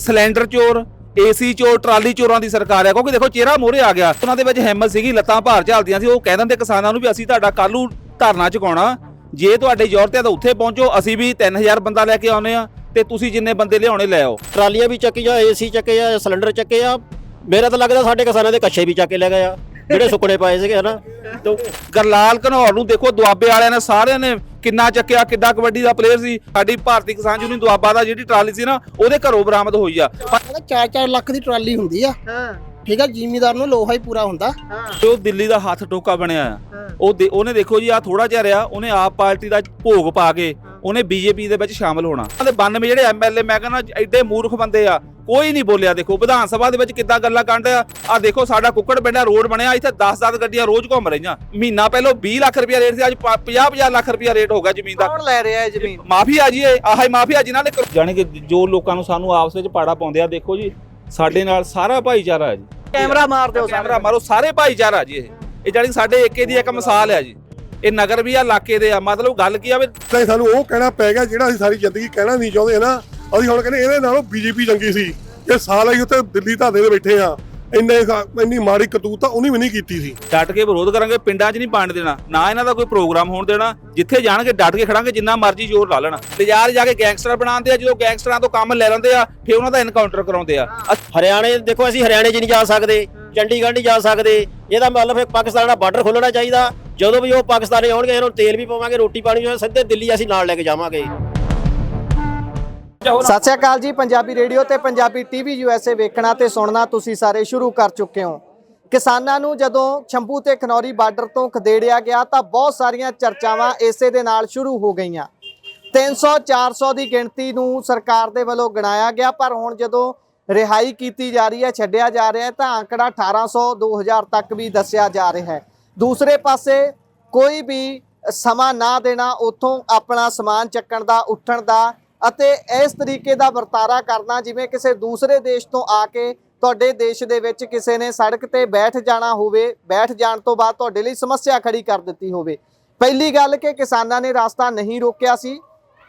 Cylinder ਚੋਰ, AC ਚੋਰ, trolley ਚੋਰਾਂ ਦੀ ਸਰਕਾਰ ਹੈ ਕਿਉਂਕਿ ਦੇਖੋ, ਚਿਹਰਾ ਮੋਹਰੇ ਆ ਗਿਆ। ਉਹਨਾਂ ਦੇ ਵਿੱਚ ਹਿੰਮਤ ਸੀਗੀ, ਲੱਤਾਂ ਭਾਰ ਝੱਲਦੀਆਂ ਸੀ। ਉਹ ਕਹਿ ਦਿੰਦੇ ਕਿਸਾਨਾਂ ਨੂੰ ਵੀ ਅਸੀਂ ਤੁਹਾਡਾ ਕੱਲੂ ਧਰਨਾ ਚੁਕਾਉਣਾ। ਜੇ ਤੁਹਾਡੇ ਜ਼ੋਰ ਤੇ ਆ ਤਾਂ ਉੱਥੇ ਪਹੁੰਚੋ। ਅਸੀਂ ਵੀ 3000 ਬੰਦਾ ਲੈ ਕੇ ਆਉਨੇ ਆ ਤੇ ਤੁਸੀਂ ਜਿੰਨੇ ਬੰਦੇ ਲਿਆਉਣੇ ਲੈ ਆਓ। ਟਰਾਲੀਆਂ ਵੀ ਚੱਕੀਆਂ, ਏਸੀ ਚੱਕੇ ਆ, ਸਿਲੰਡਰ ਚੱਕੇ ਆ। ਮੇਰਾ ਤਾਂ ਲੱਗਦਾ ਸਾਡੇ ਕਿਸਾਨਾਂ ਦੇ ਕੱਛੇ ਵੀ ਚੱਕ ਕੇ ਲੈ ਗਏ ਆ। ਜਿਹੜੇ ਸੁੱਕਣੇ ਪਏ ਸੀਗੇ ਹਨਾ? ਤੇ ਗਰਲਾਲ ਘਨੌਰ ਨੂੰ ਦੇਖੋ ਦੁਆਬੇ ਵਾਲਿਆਂ ਨੇ ਸਾਰਿਆਂ ਨੇ ਕਿੰਨਾ ਚੱਕਿਆ ਕਿੱਡਾ ਕਬੱਡੀ ਦਾ ਪਲੇਅਰ ਸੀ। ਸਾਡੀ ਭਾਰਤੀ ਕਿਸਾਨ ਯੂਨੀਅਨ ਦੁਆਬਾ ਦਾ ਜਿਹੜੀ ਟਰਾਲੀ ਸੀ ਨਾ ਉਹਦੇ ਘਰੋਂ ਬਰਾਮਦ ਹੋਈ ਆ। ਕਹਿੰਦਾ 4-4 ਲੱਖ ਦੀ ਟਰਾਲੀ ਹੁੰਦੀ ਆ। ਹਾਂ। ਠੀਕ ਆ ਜ਼ਿਮੀਦਾਰ ਨੂੰ ਲੋਹਾ ਹੀ ਪੂਰਾ ਹੁੰਦਾ। ਹਾਂ। ਤੇ ਉਹ ਦਿੱਲੀ ਦਾ ਹੱਥ ਟੋਕਾ ਬਣਿਆ ਆ। ਉਹ ਉਹਨੇ ਦੇਖੋ ਜੀ ਆ ਥੋੜਾ ਜਿਹਾ ਰਿਹਾ ਉਹਨੇ ਆਪ ਪਾਰਟੀ ਦਾ ਭੋਗ ਪਾ ਕੇ ਉਹਨੇ ਬੀਜੇਪੀ ਦੇ ਵਿੱਚ ਸ਼ਾਮਲ ਹੋਣਾ। ਤੇ 92 ਜਿਹੜੇ ਐਮਐਲਏ ਮੈਂ ਕਹਿੰਦਾ ਐਡੇ ਮੂਰਖ ਬੰਦੇ ਆ। ਕੋਈ ਨਹੀਂ ਬੋਲਿਆ ਦੇਖੋ ਵਿਧਾਨ ਸਭਾ ਦੇ ਵਿੱਚ ਕਿੱਦਾਂ ਗੱਲਾਂ ਕਾਂਡ ਆ ਆ ਦੇਖੋ ਸਾਡਾ ਕੁੱਕੜ ਪਿੰਡਾ ਰੋਡ ਬਣਿਆ ਇੱਥੇ 10-10 ਗੱਡੀਆਂ ਰੋਜ਼ ਘੁੰਮ ਰਹੀਆਂ। ਮਹੀਨਾ ਪਹਿਲਾਂ 20 ਲੱਖ ਰੁਪਇਆ ਰੇਟ ਸੀ ਅੱਜ 50-50 ਲੱਖ ਰੁਪਇਆ ਰੇਟ ਹੋ ਗਿਆ ਜ਼ਮੀਨ ਦਾ। ਕੌਣ ਲੈ ਰਿਹਾ ਹੈ ਜ਼ਮੀਨ? ਮਾਫੀਆ ਜੀ ਇਹ ਆਹ ਹੀ ਮਾਫੀਆ ਜਿਨ੍ਹਾਂ ਨੇ ਜਾਣੀ ਕਿ ਜੋ ਲੋਕਾਂ ਨੂੰ ਸਾਨੂੰ ਆਪਸ ਵਿੱਚ ਪਾੜਾ ਪਾਉਂਦੇ ਆ ਦੇਖੋ ਜੀ ਸਾਡੇ ਨਾਲ ਸਾਰਾ ਭਾਈਚਾਰਾ ਹੈ ਜੀ। ਕੈਮਰਾ ਮਾਰ ਦਿਓ ਕੈਮਰਾ ਮਾਰੋ ਸਾਰੇ ਭਾਈਚਾਰਾ ਜੀ ਇਹ। ਇਹ ਜਾਨੀ ਸਾਡੇ ਏਕੇ ਦੀ ਇੱਕ ਮਿਸਾਲ ਹੈ ਜੀ। ਇਹ ਨਗਰ ਵੀ ਆ ਇਲਾਕੇ ਦੇ ਆ ਮਤਲਬ ਗੱਲ ਕੀ ਆ ਵੀ ਸਾਨੂੰ ਉਹ ਕਹਿਣਾ ਪੈ ਗਿਆ ਜਿਹੜਾ ਅਸੀਂ ਸਾਰੀ ਜ਼ਿੰਦਗੀ ਕਹਿਣਾ ਨਹੀਂ ਚਾਹੁੰਦੇ ਨਾ? ਅਸੀਂ ਹੁਣ ਕਹਿੰਦੇ ਇਹਦੇ ਨਾਲੋਂ ਬੀਜੇਪੀ ਚੰਗੀ ਸੀ। ਇਹ ਸਾਲ ਅਸੀਂ ਉੱਥੇ ਦਿੱਲੀ ਧਾਦੇ ਦੇ ਬੈਠੇ ਆ ਇੰਨੇ ਇੰਨੀ ਮਾੜੀ ਕਤੂਤ ਤਾਂ ਉਹਨੇ ਵੀ ਨਹੀਂ ਕੀਤੀ ਸੀ। ਡਟ ਕੇ ਵਿਰੋਧ ਕਰਾਂਗੇ ਪਿੰਡਾਂ 'ਚ ਨਹੀਂ ਪਾਣ ਦੇਣਾ ਨਾ ਇਹਨਾਂ ਦਾ ਕੋਈ ਪ੍ਰੋਗਰਾਮ ਹੋਣ ਦੇਣਾ। ਜਿੱਥੇ ਜਾਣਗੇ ਡਟ ਕੇ ਖੜਾਂਗੇ ਜਿੰਨਾ ਮਰਜ਼ੀ ਜ਼ੋਰ ਲਾ ਲੈਣਾ। ਬਾਜ਼ਾਰ ਜਾ ਕੇ ਗੈਂਗਸਟਰ ਬਣਾਉਂਦੇ ਆ ਜਦੋਂ ਗੈਂਗਸਟਰਾਂ ਤੋਂ ਕੰਮ ਲੈ ਲੈਂਦੇ ਆ ਫਿਰ ਉਹਨਾਂ ਦਾ ਐਨਕਾਊਂਟਰ ਕਰਾਉਂਦੇ ਆ। ਹਰਿਆਣੇ ਦੇਖੋ ਅਸੀਂ ਹਰਿਆਣੇ 'ਚ ਨਹੀਂ ਜਾ ਸਕਦੇ ਚੰਡੀਗੜ੍ਹ ਨਹੀਂ ਜਾ ਸਕਦੇ। ਇਹਦਾ ਮਤਲਬ ਹੈ ਪਾਕਿਸਤਾਨ ਦਾ ਬਾਰਡਰ ਖੋਲਣਾ ਚਾਹੀਦਾ। ਜਦੋਂ ਵੀ ਉਹ ਪਾਕਿਸਤਾਨੀ ਆਉਣਗੇ ਇਹਨਾਂ ਨੂੰ ਤੇਲ ਵੀ ਪਾਵਾਂਗੇ ਰੋਟੀ ਪਾਣੀ ਵੀ ਸਿੱਧੇ ਦਿੱਲੀ ਅਸੀਂ ਨਾਲ ਲੈ ਕੇ ਜਾਵਾਂਗੇ। ਸਤਿ ਸ਼੍ਰੀ ਅਕਾਲ ਜੀ, ਪੰਜਾਬੀ ਰੇਡੀਓ ਤੇ ਪੰਜਾਬੀ ਟੀਵੀ ਯੂਐਸਏ ਵੇਖਣਾ ਤੇ ਸੁਣਨਾ ਤੁਸੀਂ ਸਾਰੇ ਸ਼ੁਰੂ ਕਰ ਚੁੱਕੇ ਹੋ। ਕਿਸਾਨਾਂ ਨੂੰ ਜਦੋਂ ਸ਼ੰਭੂ ਤੇ ਖਨੌਰੀ ਬਾਰਡਰ ਤੋਂ ਖਦੇੜਿਆ ਗਿਆ ਤਾਂ ਬਹੁਤ ਸਾਰੀਆਂ ਚਰਚਾਵਾਂ ਇਸੇ ਦੇ ਨਾਲ ਸ਼ੁਰੂ ਹੋ ਗਈਆਂ। 300 400 ਦੀ ਗਿਣਤੀ ਨੂੰ ਸਰਕਾਰ ਦੇ ਵੱਲੋਂ ਗਣਾਇਆ ਗਿਆ, ਪਰ ਹੁਣ ਜਦੋਂ ਰਿਹਾਈ ਕੀਤੀ ਜਾ ਰਹੀ ਹੈ, ਛੱਡਿਆ ਜਾ ਰਿਹਾ ਹੈ, ਤਾਂ ਅੰਕੜਾ 1800 2000 ਤੱਕ ਵੀ ਦੱਸਿਆ ਜਾ ਰਿਹਾ ਹੈ। ਦੂਸਰੇ ਪਾਸੇ ਕੋਈ ਵੀ ਸਮਾਂ ਨਾ ਦੇਣਾ, ਉੱਥੋਂ ਆਪਣਾ ਸਮਾਨ ਚੱਕਣ ਦਾ, ਉੱਠਣ ਦਾ ਅਤੇ ਇਸ ਤਰੀਕੇ ਦਾ ਵਰਤਾਰਾ ਕਰਨਾ, ਜਿਵੇਂ ਕਿਸੇ ਦੂਸਰੇ ਦੇਸ਼ ਤੋਂ ਆ ਕੇ ਤੁਹਾਡੇ ਦੇਸ਼ ਦੇ ਵਿੱਚ ਕਿਸੇ ਨੇ ਸੜਕ ਤੇ ਬੈਠ ਜਾਣਾ ਹੋਵੇ, ਬੈਠ ਜਾਣ ਤੋਂ ਬਾਅਦ ਤੁਹਾਡੇ ਲਈ ਸਮੱਸਿਆ ਖੜੀ ਕਰ ਦਿੱਤੀ ਹੋਵੇ। ਪਹਿਲੀ ਗੱਲ ਕਿ ਕਿਸਾਨਾਂ ਨੇ ਰਾਸਤਾ ਨਹੀਂ ਰੋਕਿਆ ਸੀ।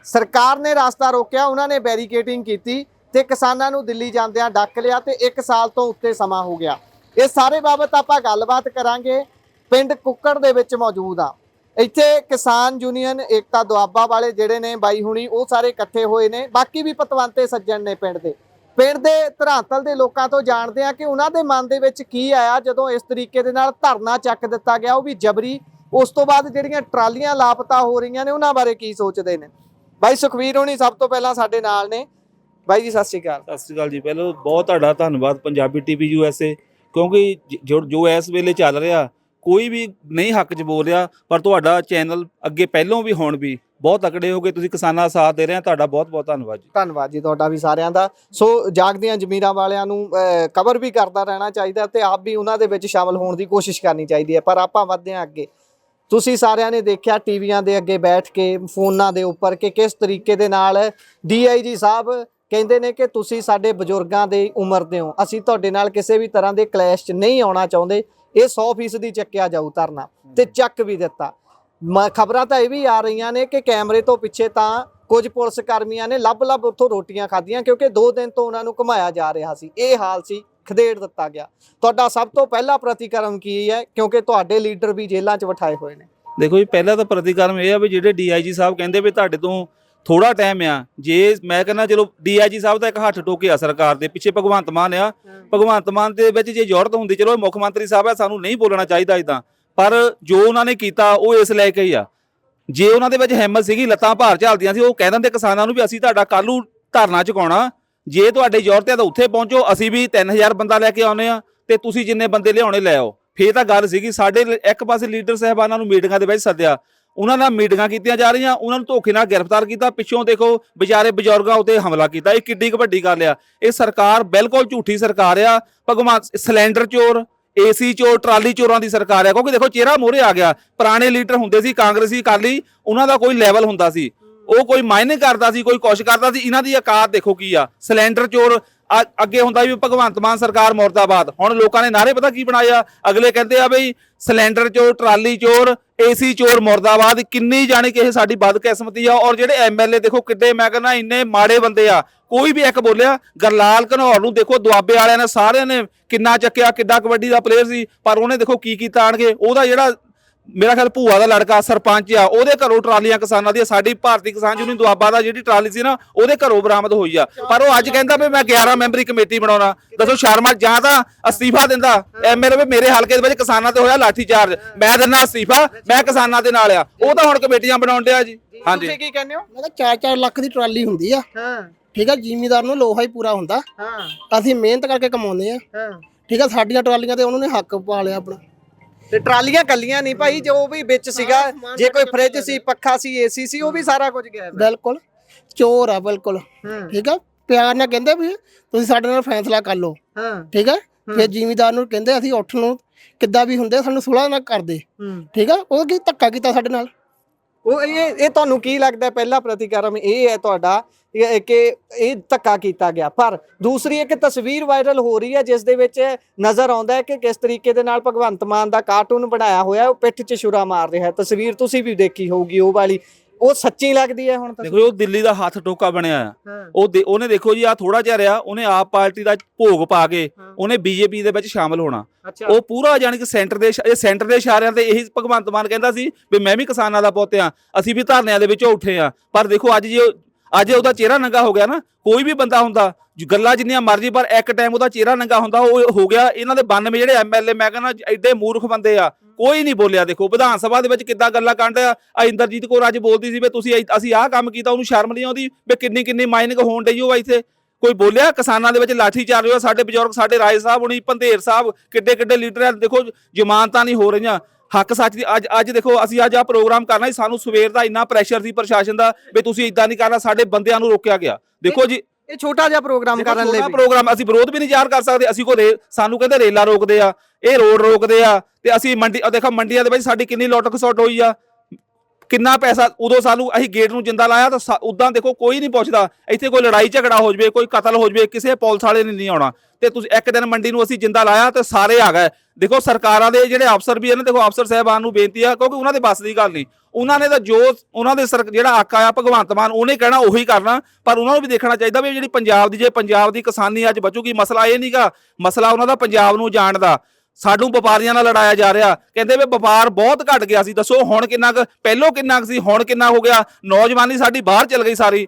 ਸਰਕਾਰ ਨੇ ਰਾਸਤਾ ਰੋਕਿਆ, ਉਹਨਾਂ ਨੇ ਬੈਰੀਕੇਟਿੰਗ ਕੀਤੀ ਤੇ ਕਿਸਾਨਾਂ ਨੂੰ ਦਿੱਲੀ ਜਾਂਦਿਆਂ ਡੱਕ ਲਿਆ ਤੇ 1 ਸਾਲ ਤੋਂ ਉੱਤੇ ਸਮਾਂ ਹੋ ਗਿਆ। ਇਹ ਸਾਰੇ ਬਾਬਤ ਆਪਾਂ ਗੱਲਬਾਤ ਕਰਾਂਗੇ। ਪਿੰਡ ਕੁੱਕੜ ਦੇ ਵਿੱਚ ਮੌਜੂਦ ਆ ਇੱਥੇ ਕਿਸਾਨ ਯੂਨੀਅਨ, ਏਕਤਾ ਦੁਆਬਾ ਵਾਲੇ ਜਿਹੜੇ ਨੇ ਬਾਈ ਹੁਣੀ, ਉਹ ਸਾਰੇ ਇਕੱਠੇ ਹੋਏ ਨੇ। ਬਾਕੀ ਵੀ ਪਤਵੰਤੇ ਸੱਜਣ ਨੇ ਪਿੰਡ ਦੇ। ਪਿੰਡ ਦੇ ਧਰਾਤਲ ਦੇ ਲੋਕਾਂ ਤੋਂ ਜਾਣਦੇ ਆ ਕਿ ਉਹਨਾਂ ਦੇ ਮਨ ਦੇ ਵਿੱਚ ਕੀ ਆਇਆ ਜਦੋਂ ਇਸ ਤਰੀਕੇ ਦੇ ਨਾਲ ਧਰਨਾ ਚੱਕ ਦਿੱਤਾ ਗਿਆ। ਉਹ ਵੀ ਜਬਰੀ। ਉਸ ਤੋਂ ਬਾਅਦ ਜਿਹੜੀਆਂ ਟਰਾਲੀਆਂ ਲਾਪਤਾ ਹੋ ਰਹੀਆਂ ਨੇ, ਉਹਨਾਂ ਬਾਰੇ ਕੀ ਸੋਚਦੇ ਨੇ? ਬਾਈ ਸੁਖਵੀਰ ਹੋਣੀ ਸਭ ਤੋਂ ਪਹਿਲਾਂ ਸਾਡੇ ਨਾਲ ਨੇ। ਬਾਈ ਜੀ, ਸਤਿ ਸ਼੍ਰੀ ਅਕਾਲ। ਸਤਿ ਸ਼੍ਰੀ ਅਕਾਲ ਜੀ। ਪਹਿਲਾਂ ਬਹੁਤ ਤੁਹਾਡਾ ਧੰਨਵਾਦ, ਪੰਜਾਬੀ ਟੀਵੀ ਯੂਐਸਏ ਕਿਉਂਕਿ ਜੋ ਜੋ ਇਸ ਵੇਲੇ ਚੱਲ ਰਿਹਾ ਕੋਈ ਵੀ ਨਹੀਂ ਹੱਕ 'ਚ ਬੋਲ ਰਿਹਾ ਪਰ ਤੁਹਾਡਾ ਚੈਨਲ ਅੱਗੇ ਪਹਿਲੋਂ ਵੀ ਹੁਣ ਵੀ ਬਹੁਤ ਤਕੜੇ ਹੋ ਤੁਸੀਂ ਕਿਸਾਨਾਂ ਦਾ ਸਾਥ ਦੇ ਰਹੇ ਆ, ਤੁਹਾਡਾ ਬਹੁਤ ਬਹੁਤ ਧੰਨਵਾਦ ਜੀ। ਧੰਨਵਾਦ ਜੀ ਤੁਹਾਡਾ ਵੀ ਸਾਰਿਆਂ ਦਾ। ਸੋ ਜਾਗਦੀਆਂ ਜ਼ਮੀਰਾਂ ਵਾਲਿਆਂ ਨੂੰ ਕਵਰ ਵੀ ਕਰਦਾ ਰਹਿਣਾ ਚਾਹੀਦਾ ਤੇ ਆਪ ਵੀ ਉਹਨਾਂ ਦੇ ਵਿੱਚ ਸ਼ਾਮਲ ਹੋਣ ਦੀ ਕੋਸ਼ਿਸ਼ ਕਰਨੀ ਚਾਹੀਦੀ ਹੈ, ਪਰ ਆਪਾਂ ਵਧਦੇ ਹਾਂ ਅੱਗੇ। ਤੁਸੀਂ ਸਾਰਿਆਂ ਨੇ ਦੇਖਿਆ ਟੀਵੀਆਂ ਦੇ ਅੱਗੇ ਬੈਠ ਕੇ, ਫੋਨਾਂ ਦੇ ਉੱਪਰ ਕਿ ਕਿਸ ਤਰੀਕੇ ਦੇ ਨਾਲ ਡੀਆਈਜੀ ਸਾਹਿਬ ਕਹਿੰਦੇ ਨੇ ਕਿ ਤੁਸੀਂ ਸਾਡੇ ਬਜ਼ੁਰਗਾਂ ਦੇ ਉਮਰ ਦੇ ਹੋ ਅਸੀਂ ਤੁਹਾਡੇ ਨਾਲ ਕਿਸੇ ਵੀ ਤਰ੍ਹਾਂ ਦੇ ਕਲੈਸ਼ 'ਚ ਨਹੀਂ ਆਉਣਾ ਚਾਹੁੰਦੇ। ਇਹ 100% ਦੀ ਚੱਕਿਆ ਜਾਊ ਧਰਨਾ ਤੇ ਚੱਕ ਵੀ ਦਿੱਤਾ। ਖਬਰਾਂ ਤਾਂ ਇਹ ਵੀ ਆ ਰਹੀਆਂ ਨੇ ਕਿ ਕੈਮਰੇ ਤੋਂ ਪਿੱਛੇ ਤਾਂ ਕੁਝ ਪੁਲਿਸ ਕਰਮੀਆਂ ਨੇ ਲੱਭ-ਲੱਭ ਉੱਥੋਂ ਰੋਟੀਆਂ ਖਾਧੀਆਂ ਕਿਉਂਕਿ 2 ਦਿਨ ਤੋਂ ਉਹਨਾਂ ਨੂੰ ਘੁਮਾਇਆ ਜਾ ਰਿਹਾ ਸੀ। ਇਹ ਹਾਲ ਸੀ ਖਦੇੜ ਦਿੱਤਾ ਗਿਆ। ਤੁਹਾਡਾ ਸਭ ਤੋਂ ਪਹਿਲਾ ਪ੍ਰਤੀਕਰਮ ਕੀ ਹੈ? ਕਿਉਂਕਿ ਤੁਹਾਡੇ ਲੀਡਰ ਵੀ ਜੇਲ੍ਹਾਂ 'ਚ ਬਿਠਾਏ ਹੋਏ ਨੇ। ਦੇਖੋ ਜੀ ਪਹਿਲਾਂ ਤਾਂ ਪ੍ਰਤੀਕਰਮ ਇਹ ਆ ਵੀ ਜਿਹੜੇ ਡੀਆਈਜੀ ਸਾਹਿਬ ਕਹਿੰਦੇ ਵੀ ਤੁਹਾਡੇ ਤੋਂ ਥੋੜਾ ਟਾਈਮ ਆ। ਜੇ ਮੈਂ ਕਹਿੰਦਾ ਚਲੋ ਡੀਆਈਜੀ ਸਾਹਿਬ ਦਾ ਇੱਕ ਹੱਥ ਟੋਕਿਆ ਸਰਕਾਰ ਦੇ ਪਿੱਛੇ ਭਗਵੰਤ ਮਾਨ ਆ। ਭਗਵੰਤ ਮਾਨ ਦੇ ਵਿੱਚ ਜੇ ਜ਼ਰੂਰਤ ਹੁੰਦੀ ਚਲੋ ਮੁੱਖ ਮੰਤਰੀ ਸਾਹਿਬ ਆ ਸਾਨੂੰ ਨਹੀਂ ਬੋਲਣਾ ਚਾਹੀਦਾ ਇਦਾਂ ਪਰ ਜੋ ਉਹਨਾਂ ਨੇ ਕੀਤਾ ਉਹ ਇਸ ਲੈ ਕੇ ਹੀ ਆ। ਜੇ ਉਹਨਾਂ ਦੇ ਵਿੱਚ ਹਿੰਮਤ ਸੀਗੀ ਲੱਤਾਂ ਭਾਰ ਝਾਲਦੀਆਂ ਸੀ ਉਹ ਕਹਿ ਦਿੰਦੇ ਕਿਸਾਨਾਂ ਨੂੰ ਵੀ ਅਸੀਂ ਤੁਹਾਡਾ ਕੱਲੂ ਧਰਨਾ ਚੁਕਾਉਣਾ। ਜੇ ਤੁਹਾਡੇ ਜ਼ਰੂਰਤ ਹੈ ਤਾਂ ਉੱਥੇ ਪਹੁੰਚੋ ਅਸੀਂ ਵੀ 3000 ਬੰਦਾ ਲੈ ਕੇ ਆਉਨੇ ਆ ਤੇ ਤੁਸੀਂ ਜਿੰਨੇ ਬੰਦੇ ਲਿਆਉਣੇ ਲੈ ਆਓ। ਫੇਰ ਤਾਂ ਗੱਲ ਸੀਗੀ ਸਾਡੇ ਇੱਕ ਪਾਸੇ ਲੀਡਰ ਸਾਹਿਬਾਨਾਂ ਨੂੰ ਮੀਟਿੰਗਾਂ ਦੇ ਵਿੱਚ ਸੱਦਿਆ। ਉਹਨਾਂ ਨਾਲ ਮੀਟਿੰਗਾਂ ਕੀਤੀਆਂ ਜਾ ਰਹੀਆਂ, ਉਹਨਾਂ ਨੂੰ ਧੋਖੇ ਨਾਲ ਗ੍ਰਿਫਤਾਰ ਕੀਤਾ। ਪਿੱਛੋਂ ਦੇਖੋ ਵਿਚਾਰੇ ਬਜ਼ੁਰਗਾਂ ਉਤੇ ਹਮਲਾ ਕੀਤਾ। ਇਹ ਕਿੱਡੀ ਵੱਡੀ ਗੱਲ ਆ। ਇਹ ਸਰਕਾਰ ਬਿਲਕੁਲ ਝੂਠੀ ਸਰਕਾਰ ਆ। ਭਗਵਾਨ, ਸਿਲੰਡਰ ਚੋਰ, ਏਸੀ ਚੋਰ, ਟਰਾਲੀ ਚੋਰਾਂ ਦੀ ਸਰਕਾਰ ਆ। ਕਿਉਂਕਿ ਦੇਖੋ, ਚਿਹਰਾ ਮੋਹਰੇ ਆ ਗਿਆ। ਪੁਰਾਣੇ ਲੀਡਰ ਹੁੰਦੇ ਸੀ, ਕਾਂਗਰਸੀ, ਅਕਾਲੀ, ਉਹਨਾਂ ਦਾ ਕੋਈ ਲੈਵਲ ਹੁੰਦਾ ਸੀ। ਉਹ ਕੋਈ ਮਾਇਨੇ ਕਰਦਾ ਸੀ, ਕੋਈ ਕੁਛ ਕਰਦਾ ਸੀ। ਇਹਨਾਂ ਦੀ ਔਕਾਤ ਦੇਖੋ ਕੀ ਆ। ਸਿਲੰਡਰ ਚੋਰ ਅੱਗੇ ਹੁੰਦਾ ਵੀ ਭਗਵੰਤ ਮਾਨ ਸਰਕਾਰ ਮੁਰਦਾਬਾਦ। ਹੁਣ ਲੋਕਾਂ ਨੇ ਨਾਰੇ ਪਤਾ ਕੀ ਬਣਾਇਆ ਅਗਲੇ ਕਹਿੰਦੇ ਆ ਬਈ ਸਿਲੰਡਰ ਚੋਰ, ਟਰਾਲੀ ਚੋਰ, ਏਸੀ ਚੋਰ ਮੁਰਦਾਬਾਦ, ਕਿੰਨੀ ਜਾਣੀ ਕਿ ਇਹ ਸਾਡੀ ਬਦਕਿਸਮਤੀ ਆ। ਔਰ ਜਿਹੜੇ ਐਮਐਲਏ ਦੇਖੋ ਕਿੱਡੇ, ਮੈਂ ਕਹਿੰਦਾ ਇੰਨੇ ਮਾੜੇ ਬੰਦੇ ਆ। ਕੋਈ ਵੀ ਇੱਕ ਬੋਲਿਆ, ਗਰਲਾਲ ਘਨੌਰ ਨੂੰ ਦੇਖੋ ਦੁਆਬੇ ਵਾਲਿਆਂ ਨੇ ਸਾਰਿਆਂ ਨੇ ਕਿੰਨਾ ਚੱਕਿਆ, ਕਿੱਡਾ ਕਬੱਡੀ ਦਾ ਪਲੇਅਰ ਸੀ। ਪਰ ਉਹਨੇ ਦੇਖੋ ਕੀ ਕੀਤਾ ਆਣਗੇ? ਉਹਦਾ ਜਿਹੜਾ ਮੇਰਾ ਖਿਆਲ ਭੂਆ ਦਾ ਲੜਕਾ ਸਰਪੰਚ ਆ ਉਹਦੇ ਘਰੋਂ ਟਰਾਲੀਆਂ ਕਿਸਾਨਾਂ ਦੀਆਂ ਸਾਡੀ ਭਾਰਤੀ ਕਿਸਾਨ ਯੂਨੀਅਨ ਦੁਆਬਾ ਦਾ ਜਿਹੜੀ ਟਰਾਲੀ ਸੀ ਨਾ ਉਹਦੇ ਘਰੋਂ ਬਰਾਮਦ ਹੋਈ ਆ। ਪਰ ਉਹ ਅੱਜ ਕਹਿੰਦਾ ਵੀ ਮੈਂ 11 ਮੈਂਬਰੀ ਕਮੇਟੀ ਬਣਾਉਣਾ। ਦੱਸੋ ਸ਼ਰਮਾ ਜਾਂ ਤਾਂ ਅਸਤੀਫਾ ਦਿੰਦਾ। ਐਮਐਲਏ ਵੀ ਮੇਰੇ ਹਲਕੇ ਦੇ ਵਿੱਚ ਕਿਸਾਨਾਂ ਤੇ ਹੋਇਆ ਲਾਠੀ ਚਾਰਜ। ਮੈਂ ਦਿੰਦਾ ਅਸਤੀਫਾ ਮੈਂ ਕਿਸਾਨਾਂ ਦੇ ਨਾਲ ਆ। ਉਹ ਤਾਂ ਹੁਣ ਕਮੇਟੀਆਂ ਬਣਾਉਣ ਡਿਆ ਜੀ। ਹਾਂਜੀ। ਤੁਸੀਂ ਕੀ ਕਹਿੰਦੇ ਹੋ? ਮੈਂ ਕਿਹਾ 4-4 ਲੱਖ ਦੀ ਟਰਾਲੀ ਹੁੰਦੀ ਆ। ਹਾਂ। ਠੀਕ ਆ ਜ਼ਿਮੀਦਾਰ ਨੂੰ ਲੋਹਾ ਹੀ ਪੂਰਾ ਹੁੰਦਾ। ਹਾਂ। ਅਸੀਂ ਮਿਹਨਤ ਕਰਕੇ ਕਮਾਉਂਦੇ ਆ। ਹਾਂ। ਠੀਕ ਆ ਸਾਡੀਆਂ ਟਰਾਲੀਆਂ ਤੇ ਉਹਨਾਂ ਨੇ ਹੱਕ ਪਾ ਲਿਆ ਆਪਣਾ। ਤੇ ਟਰਾਲੀਆਂ ਕੱਲੀਆਂ ਨਹੀਂ ਭਾਈ ਜੋ ਵੀ ਵਿੱਚ ਸੀਗਾ ਜੇ ਕੋਈ ਫ੍ਰਿਜ ਸੀ ਪੱਖਾ ਸੀ ਏਸੀ ਸੀ ਉਹ ਵੀ ਸਾਰਾ ਕੁਝ ਗਿਆ। ਬਿਲਕੁਲ ਚੋਰ ਆ ਬਿਲਕੁਲ। ਠੀਕ ਆ? ਪਿਆਰ ਨਾਲ ਕਹਿੰਦੇ ਵੀ ਤੁਸੀਂ ਸਾਡੇ ਨਾਲ ਫੈਸਲਾ ਕਰ ਲਓ। ਹਾਂ। ਠੀਕ ਆ? ਫਿਰ ਜ਼ਿਮੀਦਾਰ ਨੂੰ ਕਹਿੰਦੇ ਅਸੀਂ ਉੱਠ ਨੂੰ ਕਿੱਦਾਂ ਵੀ ਹੁੰਦੇ ਸਾਨੂੰ ਸੁਲਾਹ ਨਾ ਕਰਦੇ ਠੀਕ ਆ? ਉਹ ਕੀ ਧੱਕਾ ਕੀਤਾ ਸਾਡੇ ਨਾਲ? ਉਹ ਇਹ ਇਹ ਤੁਹਾਨੂੰ ਕੀ ਲੱਗਦਾ ਪਹਿਲਾ ਪ੍ਰਤੀਕਰਮ ਇਹ ਹੈ ਤੁਹਾਡਾ ਕਿ ਇਹ ਧੱਕਾ ਕੀਤਾ ਗਿਆ। ਪਰ ਦੂਸਰੀ ਇੱਕ ਤਸਵੀਰ ਵਾਇਰਲ ਹੋ ਰਹੀ ਹੈ, ਜਿਸ ਦੇ ਵਿੱਚ ਨਜ਼ਰ ਆਉਂਦਾ ਹੈ ਕਿ ਕਿਸ ਤਰੀਕੇ ਦੇ ਨਾਲ ਭਗਵੰਤ ਮਾਨ ਦਾ ਕਾਰਟੂਨ ਬਣਾਇਆ ਹੋਇਆ ਉਹ ਪਿੱਠ 'ਚ ਛੁਰਾ ਮਾਰ ਰਿਹਾ ਹੈ। ਤਸਵੀਰ ਤੁਸੀਂ ਵੀ ਦੇਖੀ ਹੋਊਗੀ, ਉਹ ਵਾਲੀ। ਉਹ ਸੱਚੀ ਲੱਗਦੀ ਹੈ ਹੁਣ ਦੇਖੋ ਜੀ, ਉਹ ਦਿੱਲੀ ਦਾ ਹੱਥ ਟੋਕਾ ਬਣਿਆ ਆ। ਹਾਂ। ਉਹ ਦੇ- ਉਹਨੇ ਦੇਖੋ ਜੀ ਆ ਥੋੜਾ ਜਿਹਾ ਰਿਹਾ ਉਹਨੇ ਆਪ ਪਾਰਟੀ ਦਾ ਭੋਗ ਪਾ ਕੇ ਹਾਂ। ਉਹਨੇ ਬੀਜੇਪੀ ਦੇ ਵਿੱਚ ਸ਼ਾਮਲ ਹੋਣਾ। ਅੱਛਾ। ਉਹ ਪੂਰਾ ਜਾਣੀ ਕਿ ਸੈਂਟਰ ਦੇ ਇਸ਼- ਇਹ ਸੈਂਟਰ ਦੇ ਇਸ਼ਾਰਿਆਂ ਤੇ ਇਹੀ ਭਗਵੰਤ ਮਾਨ ਕਹਿੰਦਾ ਸੀ ਵੀ ਮੈਂ ਵੀ ਕਿਸਾਨਾਂ ਦਾ ਪੁੱਤ ਆ ਅਸੀਂ ਵੀ ਧਰਨਿਆਂ ਦੇ ਵਿੱਚੋਂ ਉੱਠੇ ਆ। ਪਰ ਦੇਖੋ ਅੱਜ ਜੇ ਉਹ- ਅੱਜ ਉਹਦਾ ਚਿਹਰਾ ਨੰਗਾ ਹੋ ਗਿਆ ਨਾ, ਕੋਈ ਵੀ ਬੰਦਾ ਹੁੰਦਾ ਗੱਲਾਂ ਜਿੰਨੀਆਂ ਮਰਜ਼ੀ, ਪਰ ਇੱਕ ਟਾਈਮ ਉਹਦਾ ਚਿਹਰਾ ਨੰਗਾ ਹੁੰਦਾ, ਉਹ ਹੋ ਗਿਆ ਇਹਨਾਂ ਦੇ 92 ਜਿਹੜੇ ਐਮਐਲਏ ਮੈਂ ਕਹਿੰਦਾ ਐਡੇ ਮੂਰਖ ਬੰਦੇ ਆ, ਕੋਈ ਨਹੀਂ ਬੋਲਿਆ, ਦੇਖੋ ਵਿਧਾਨ ਸਭਾ ਦੇ ਵਿੱਚ ਕਿੱਦਾਂ ਗੱਲਾਂ ਕਾਂਡ ਆ ਇੰਦਰਜੀਤ ਕੌਰ ਅੱਜ ਬੋਲਦੀ ਸੀ ਵੀ ਤੁਸੀਂ ਅਸੀਂ ਆਹ ਕੰਮ ਕੀਤਾ, ਉਹਨੂੰ ਸ਼ਰਮ ਨਹੀਂ ਆਉਂਦੀ, ਵੀ ਕਿੰਨੀ ਕਿੰਨੀ ਮਾਈਨਿੰਗ ਹੋਣ ਡਈ ਉਹ ਇੱਥੇ। ਕੋਈ ਬੋਲਿਆ, ਕਿਸਾਨਾਂ ਦੇ ਵਿੱਚ ਲਾਠੀ ਚਾਰ ਰਿਹਾ ਸਾਡੇ ਬਜ਼ੁਰਗ, ਸਾਡੇ ਰਾਏ ਸਾਹਿਬ ਹੁਣੀ ਪੰਧੇਰ ਸਾਹਿਬ, ਕਿੱਡੇ ਕਿੱਡੇ ਲੀਡਰ ਆ, ਦੇਖੋ ਜ਼ਮਾਨਤਾਂ ਨਹੀਂ ਹੋ ਰਹੀਆਂ। ਹੱਕ ਸੱਚ ਦੀ ਅੱਜ ਅੱਜ ਦੇਖੋ ਅਸੀਂ ਅੱਜ ਆ ਪ੍ਰੋਗਰਾਮ ਕਰਨਾ ਸੀ ਸਾਨੂੰ ਸਵੇਰ ਦਾ ਇੰਨਾ ਪ੍ਰੈਸ਼ਰ ਸੀ ਪ੍ਰਸ਼ਾਸਨ ਦਾ ਵੀ ਤੁਸੀਂ ਇਦਾਂ ਨਹੀਂ ਕਰਨਾ ਸਾਡੇ ਬੰਦਿਆਂ ਨੂੰ ਰੋਕਿਆ ਗਿਆ। ਦੇਖੋ ਜੀ। ਇਹ ਛੋਟਾ ਜਿਹਾ ਪ੍ਰੋਗਰਾਮ ਕਰਨ ਲਈ ਛੋਟਾ ਵੀ। ਪ੍ਰੋਗਰਾਮ ਅਸੀਂ ਵਿਰੋਧ ਵੀ ਨਹੀਂ ਜ਼ਾਹਰ ਕਰ ਸਕਦੇ ਅਸੀਂ ਕੋ ਸਾਨੂੰ ਕਹਿੰਦੇ ਰੇਲਾ ਰੋਕਦੇ ਆ ਇਹ ਰੋਡ ਰੋਕਦੇ ਆ ਤੇ ਅਸੀਂ ਮੰਡੀ ਦੇਖੋ ਮੰਡੀਆਂ ਦੇ ਵਿੱਚ ਸਾਡੀ ਕਿੰਨੀ ਲੁੱਟ ਖਸੁੱਟ ਹੋਈ ਆ। ਕਿੰਨਾ ਪੈਸਾ, ਉਦੋਂ ਸਾਨੂੰ ਅਸੀਂ ਗੇਟ ਨੂੰ ਜਿੰਦਾ ਲਾਇਆ ਤਾਂ ਉਦਾਂ ਦੇਖੋ ਕੋਈ ਨਹੀਂ ਪੁੱਛਦਾ। ਇੱਥੇ ਕੋਈ ਲੜਾਈ ਝਗੜਾ ਹੋ ਜਵੇ, ਕੋਈ ਕਤਲ ਹੋ ਜਵੇ, ਕਿਸੇ ਪੁਲਿਸ ਵਾਲੇ ਨੇ ਨਹੀਂ ਆਉਣਾ। ਤੇ ਤੁਸੀਂ ਇੱਕ ਦਿਨ ਮੰਡੀ ਨੂੰ ਅਸੀਂ ਜਿੰਦਾ ਲਾਇਆ ਤੇ ਸਾਰੇ ਆ ਗਏ। ਦੇਖੋ ਸਰਕਾਰਾਂ ਦੇ ਜਿਹੜੇ ਅਫਸਰ ਵੀ ਹਨ ਦੇਖੋ ਅਫਸਰ ਸਾਹਿਬਾਨ ਨੂੰ ਬੇਨਤੀ ਆ, ਕਿਉਂਕਿ ਉਹਨਾਂ ਦੇ ਬਸ ਦੀ ਗੱਲ ਨਹੀਂ। ਉਹਨਾਂ ਨੇ ਤਾਂ ਜੋ ਉਹਨਾਂ ਦੇ ਸਰ, ਜਿਹੜਾ ਆਕਾ ਆ, ਭਗਵੰਤ ਮਾਨ, ਉਹਨੇ ਕਹਿਣਾ ਉਹੀ ਕਰਨਾ। ਪਰ ਉਹਨਾਂ ਨੂੰ ਵੀ ਦੇਖਣਾ ਚਾਹੀਦਾ ਵੀ ਜਿਹੜੀ ਪੰਜਾਬ ਦੀ ਜੇ ਪੰਜਾਬ ਦੀ ਕਿਸਾਨੀ ਅੱਜ ਬਚੂਗੀ ਮਸਲਾ ਇਹ ਨਹੀਂਗਾ ਮਸਲਾ ਉਹਨਾਂ ਦਾ ਪੰਜਾਬ ਨੂੰ ਜਾਣ ਦਾ ਸਾਨੂੰ ਵਪਾਰੀਆਂ ਨਾਲ ਲੜਾਇਆ ਜਾ ਰਿਹਾ। ਕਹਿੰਦੇ ਵੀ ਵਪਾਰ ਬਹੁਤ ਘਟ ਗਿਆ ਸੀ। ਦੱਸੋ ਹੁਣ ਕਿੰਨਾ ਕੁ ਪਹਿਲੋਂ ਕਿੰਨਾ ਕੁ ਸੀ ਹੁਣ ਕਿੰਨਾ ਹੋ ਗਿਆ? ਨੌਜਵਾਨੀ ਸਾਡੀ ਬਾਹਰ ਚਲ ਗਈ ਸਾਰੀ।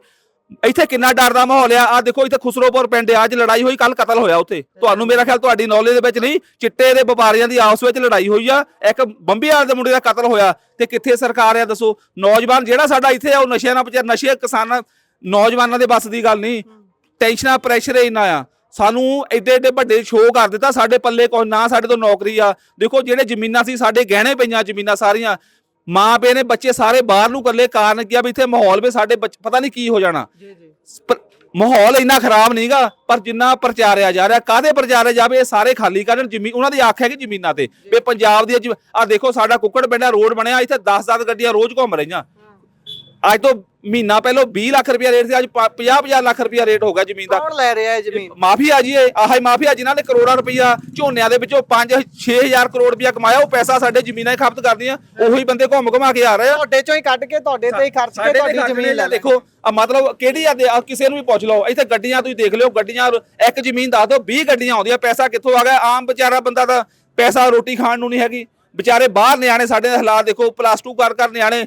ਇੱਥੇ ਕਿੰਨਾ ਡਰ ਦਾ ਮਾਹੌਲ ਆ। ਆ ਦੇਖੋ ਇੱਥੇ ਖੁਸਰੋਪੁਰ ਪਿੰਡ ਆ, ਅੱਜ ਲੜਾਈ ਹੋਈ ਕੱਲ ਕਤਲ ਹੋਇਆ ਉੱਥੇ। ਤੁਹਾਨੂੰ ਮੇਰਾ ਖਿਆਲ ਤੁਹਾਡੀ ਨੌਲੇਜ ਦੇ ਵਿੱਚ ਨਹੀਂ। ਚਿੱਟੇ ਦੇ ਵਪਾਰੀਆਂ ਦੀ ਆਪਸ ਵਿੱਚ ਲੜਾਈ ਹੋਈ ਆ। ਇੱਕ ਬੰਬੀਆਲ ਦੇ ਮੁੰਡੇ ਦਾ ਕਤਲ ਹੋਇਆ। ਤੇ ਕਿੱਥੇ ਸਰਕਾਰ ਆ ਦੱਸੋ? ਨੌਜਵਾਨ ਜਿਹੜਾ ਸਾਡਾ ਇੱਥੇ ਆ ਉਹ ਨਸ਼ਿਆਂ ਨਾਲ ਨਸ਼ੇ ਕਿਸਾਨਾਂ ਨੌਜਵਾਨਾਂ ਦੇ ਬਸ ਦੀ ਗੱਲ ਨਹੀਂ। ਟੈਨਸ਼ਨਾਂ ਪ੍ਰੈਸ਼ਰ ਇੰਨਾ ਆ। ਸਾਨੂੰ ਐਡੇ ਐਡੇ ਵੱਡੇ ਸ਼ੋਅ ਕਰ ਦਿੱਤਾ ਸਾਡੇ ਪੱਲੇ ਕੋਈ ਨਾ ਸਾਡੇ ਤੋਂ ਨੌਕਰੀ ਆ। ਦੇਖੋ ਜਿਹੜੇ ਜ਼ਮੀਨਾਂ ਸੀ ਸਾਡੇ ਗਹਿਣੇ ਪਈਆਂ ਜ਼ਮੀਨਾਂ ਸਾਰੀਆਂ। ਮਾਂ ਪਿਓ ਨੇ ਬੱਚੇ ਸਾਰੇ ਬਾਹਰ ਨੂੰ ਕੱਲੇ ਕਾਰਨ ਕੀ ਆ ਵੀ ਇੱਥੇ ਮਾਹੌਲ ਵੀ ਸਾਡੇ ਪਤਾ ਨਹੀਂ ਕੀ ਹੋ ਜਾਣਾ। ਜੀ ਜੀ। ਪਰ ਮਾਹੌਲ ਇੰਨਾ ਖਰਾਬ ਨਹੀਂਗਾ ਪਰ ਜਿੰਨਾ ਪ੍ਰਚਾਰਿਆ ਜਾ ਰਿਹਾ ਕਾਦੇ ਪ੍ਰਚਾਰਿਆ ਜਾਵੇ ਇਹ ਸਾਰੇ ਖਾਲੀ ਕਰਨ ਜ਼ਮੀਨ ਉਹਨਾਂ ਦੀ ਆਖ ਹੈ ਕਿ ਜ਼ਮੀਨਾਂ ਤੇ। ਵੀ ਪੰਜਾਬ ਦੀ ਆ ਦੇਖੋ ਸਾਡਾ ਕੁੱਕੜ ਪਿੰਡਾ ਰੋਡ ਬਣਿਆ ਇੱਥੇ 10-10 ਗੱਡੀਆਂ ਰੋਜ਼ ਘੁੰਮ ਰਹੀਆਂ। ਅੱਜ ਤੋਂ ਮਹੀਨਾ ਪਹਿਲਾਂ 20 ਲੱਖ ਰੁਪਇਆ ਰੇਟ ਸੀ ਅੱਜ 50-50 ਲੱਖ ਰੁਪਇਆ ਰੇਟ ਹੋ ਗਿਆ ਜ਼ਮੀਨ ਦਾ। ਕੌਣ ਲੈ ਰਿਹਾ ਹੈ ਜ਼ਮੀਨ? ਮਾਫੀਆ ਜੀ ਇਹ ਆਹ ਮਾਫੀਆ ਜਿਨ੍ਹਾਂ ਨੇ ਕਰੋੜਾਂ ਰੁਪਈਆ ਝੋਨਿਆਂ ਦੇ ਵਿੱਚੋਂ 5-6000 ਕਰੋੜ ਰੁਪਇਆ ਕਮਾਇਆ ਉਹ ਪੈਸਾ ਸਾਡੇ ਜ਼ਮੀਨਾਂ ਹੀ ਖਪਤ ਕਰਦੀਆਂ ਉਹੀ ਬੰਦੇ ਘੁੰਮ ਘੁਮਾ ਕੇ ਆ ਰਹੇ ਆ। ਤੁਹਾਡੇ ਚੋਂ ਹੀ ਕੱਢ ਕੇ ਤੁਹਾਡੇ ਤੇ ਹੀ ਖਰਚ ਕੇ ਤੁਹਾਡੀ ਜ਼ਮੀਨ ਲੈ ਦੇਖੋ ਆ ਮਤਲਬ ਕਿਹੜੀ ਆ ਕਿਸੇ ਨੂੰ ਵੀ ਪੁੱਛ ਲਓ ਇੱਥੇ ਗੱਡੀਆਂ ਤੁਸੀਂ ਦੇਖ ਲਿਓ ਗੱਡੀਆਂ ਇੱਕ ਜ਼ਮੀਨ ਦੱਸ ਦਿਓ 20 ਗੱਡੀਆਂ ਆਉਂਦੀਆਂ ਪੈਸਾ ਕਿੱਥੋਂ ਆ ਗਿਆ? ਆਮ ਵਿਚਾਰਾ ਬੰਦਾ ਦਾ ਪੈਸਾ ਰੋਟੀ ਖਾਣ ਨੂੰ ਨਹੀਂ ਹੈਗੀ। ਵਿਚਾਰੇ ਬਾਹਰ ਨਿਆਣੇ ਸਾਡੇ ਦੇ ਹਾਲਾਤ ਦੇਖੋ ਪਲੱਸ 2 ਕਰ ਕਰ ਨਿਆਣੇ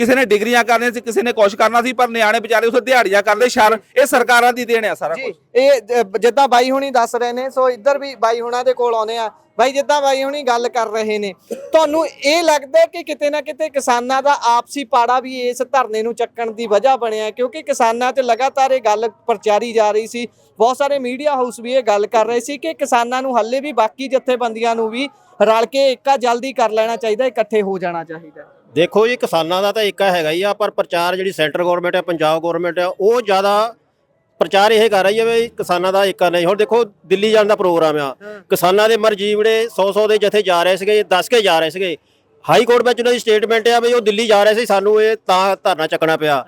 ਕਿਸੇ ਨੇ ਡਿਗਰੀਆਂ ਕਰਨੀਆਂ ਸੀ ਕਿਸੇ ਨੇ ਕੁਛ ਕਰਨਾ ਸੀ ਪਰ ਨਿਆਣੇ ਵਿਚਾਰੇ ਉੱਥੇ ਦਿਹਾੜੀਆਂ ਕਰਦੇ ਸ਼ਰ ਇਹ ਸਰਕਾਰਾਂ ਦੀ ਦੇਣ ਆ ਸਾਰਾ ਕੁਝ ਇਹ ਜਿੱਦਾਂ ਬਾਈ ਹੁਣੀ ਦੱਸ ਰਹੇ ਨੇ ਸੋ ਇੱਧਰ ਵੀ ਬਾਈ ਹੁਣਾਂ ਦੇ ਕੋਲ ਆਉਨੇ ਆ। ਬਾਈ ਜਿੱਦਾਂ ਬਾਈ ਹੁਣੀ ਗੱਲ ਕਰ ਰਹੇ ਨੇ ਤੁਹਾਨੂੰ ਇਹ ਲੱਗਦਾ ਕਿ ਕਿਤੇ ਨਾ ਕਿਤੇ ਕਿਸਾਨਾਂ ਦਾ ਆਪਸੀ ਪਾੜਾ ਵੀ ਇਸ ਧਰਨੇ ਨੂੰ ਚੱਕਣ ਦੀ ਵਜ੍ਹਾ ਬਣਿਆ ਕਿਉਂਕਿ ਕਿਸਾਨਾਂ ਤੇ ਲਗਾਤਾਰ ਇਹ ਗੱਲ ਪ੍ਰਚਾਰੀ ਜਾ ਰਹੀ ਸੀ ਬਹੁਤ ਸਾਰੇ ਮੀਡੀਆ ਹਾਊਸ ਵੀ ਇਹ ਗੱਲ ਕਰ ਰਹੇ ਸੀ ਕਿ ਕਿਸਾਨਾਂ ਨੂੰ ਹੱਲੇ ਵੀ ਬਾਕੀ ਜਥੇਬੰਦੀਆਂ ਨੂੰ ਵੀ ਰਲ ਕੇ ਇੱਕਾ ਜਲਦੀ ਕਰ ਲੈਣਾ ਚਾਹੀਦਾ ਇਕੱਠੇ ਹੋ ਜਾਣਾ ਚਾਹੀਦਾ ਦੇਖੋ ਜੀ ਕਿਸਾਨਾਂ ਦਾ ਤਾਂ ਏਕਾ ਹੈਗਾ ਹੀ ਆ ਪਰ ਪ੍ਰਚਾਰ ਜਿਹੜੀ ਸੈਂਟਰ ਗਵਰਨਮੈਂਟ ਹੈ ਪੰਜਾਬ ਗਵਰਨਮੈਂਟ ਹੈ ਉਹ ਜ਼ਿਆਦਾ ਪ੍ਰਚਾਰ ਇਹ ਕਰ ਰਹੀ ਹੈ ਵੀ ਕਿਸਾਨਾਂ ਦਾ ਏਕਾ ਨਹੀਂ। ਹੁਣ ਦੇਖੋ ਦਿੱਲੀ ਜਾਣ ਦਾ ਪ੍ਰੋਗਰਾਮ ਆ। ਕਿਸਾਨਾਂ ਦੇ ਮਰਜੀਵੜੇ 100-100 ਦੇ ਜਥੇ ਜਾ ਰਹੇ ਸੀਗੇ ਦੱਸ ਕੇ ਜਾ ਰਹੇ ਸੀਗੇ ਹਾਈ ਕੋਰਟ ਵਿੱਚ ਉਹਨਾਂ ਦੀ ਸਟੇਟਮੈਂਟ ਆ ਵੀ ਉਹ ਦਿੱਲੀ ਜਾ ਰਹੇ ਸੀ ਸਾਨੂੰ ਇਹ ਤਾਂ ਧਰਨਾ ਚੱਕਣਾ ਪਿਆ।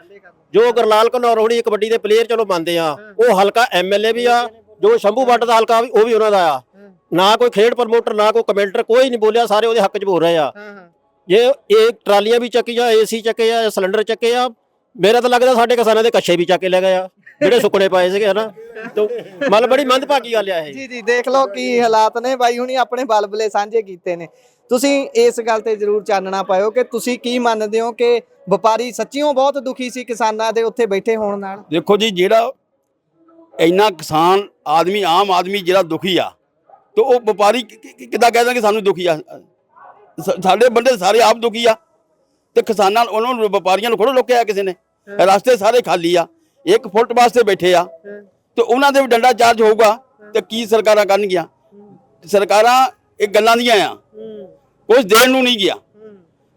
ਜੋ ਗਰਲਾਲ ਘਨੌਰ ਹੋਣੀ ਕਬੱਡੀ ਦੇ ਪਲੇਅਰ ਚਲੋ ਮੰਨਦੇ ਆ ਉਹ ਹਲਕਾ ਐਮਐਲਏ ਵੀ ਆ ਜੋ ਸ਼ੰਭੂ ਵੱਟ ਦਾ ਹਲਕਾ ਵੀ ਉਹ ਵੀ ਉਹਨਾਂ ਦਾ ਆ। ਨਾ ਕੋਈ ਖੇਡ ਪ੍ਰਮੋਟਰ ਨਾ ਕੋਈ ਕਮੈਂਟਰ ਕੋਈ ਨਹੀਂ ਬੋਲਿਆ ਸਾਰੇ ਉਹਦੇ ਹੱਕ 'ਚ ਬੋਲ ਰਹੇ ਆ। ਜੇ ਇਹ ਟਰਾਲੀਆਂ ਵੀ ਚੱਕੀਆਂ ਏਸੀ ਚੱਕੇ ਆ ਸਿਲੰਡਰ ਚੱਕੇ ਆ ਮੇਰਾ ਤਾਂ ਲੱਗਦਾ ਸਾਡੇ ਕਿਸਾਨਾਂ ਦੇ ਕੱਛੇ ਵੀ ਚੱਕ ਕੇ ਲੈ ਗਏ ਆ ਜਿਹੜੇ ਸੁੱਕਣੇ ਪਏ ਸੀਗੇ ਹਨਾ? ਤੋਂ ਮਤਲਬ ਬੜੀ ਮੰਦਭਾਗੀ ਗੱਲ ਆ ਇਹ। ਜੀ ਜੀ ਦੇਖ ਲਓ ਕੀ ਹਾਲਾਤ ਨੇ। ਬਾਈ ਹੁਣੀ ਆਪਣੇ ਬਲਬਲੇ ਸਾਂਝੇ ਕੀਤੇ ਨੇ। ਤੁਸੀਂ ਇਸ ਗੱਲ ਤੇ ਜ਼ਰੂਰ ਚਾਨਣਾ ਪਾਇਓ ਕਿ ਤੁਸੀਂ ਕੀ ਮੰਨਦੇ ਹੋ ਕਿ ਵਪਾਰੀ ਸੱਚੀਓ ਬਹੁਤ ਦੁਖੀ ਸੀ ਕਿਸਾਨਾਂ ਦੇ ਉੱਥੇ ਬੈਠੇ ਹੋਣ ਨਾਲ? ਦੇਖੋ ਜੀ ਜਿਹੜਾ ਇੰਨਾ ਕਿਸਾਨ ਆਦਮੀ ਆਮ ਆਦਮੀ ਜਿਹੜਾ ਦੁਖੀ ਆ ਤੇ ਉਹ ਵਪਾਰੀ ਕਿ- ਕਿ- ਕਿੱਦਾਂ ਕਹਿ ਦਾਂਗੇ ਸਾਨੂੰ ਦੁਖੀ ਆ? ਸਾਡੇ ਬੰਦੇ ਸਾਰੇ ਆਪ ਦੁਖੀ ਆ। ਤੇ ਕਿਸਾਨਾਂ ਉਹਨਾਂ ਨੂੰ ਵਪਾਰੀਆਂ ਨੂੰ ਖੜੋ ਲੋਕਿਆ ਕਿਸੇ ਨੇ। ਰਸਤੇ ਸਾਰੇ ਖਾਲੀ ਆ। ਇੱਕ ਫੁੱਟ ਵਾਸਤੇ ਬੈਠੇ ਆ। ਤੇ ਉਹਨਾਂ ਦੇ ਵੀ ਡੰਡਾ ਚਾਰਜ ਹੋਊਗਾ। ਤੇ ਕੀ ਸਰਕਾਰਾਂ ਕਰਨਗੀਆਂ? ਸਰਕਾਰਾਂ ਇਹ ਗੱਲਾਂ ਦੀਆਂ ਆ। ਕੁਝ ਦੇਣ ਨੂੰ ਨਹੀਂ ਗਿਆ।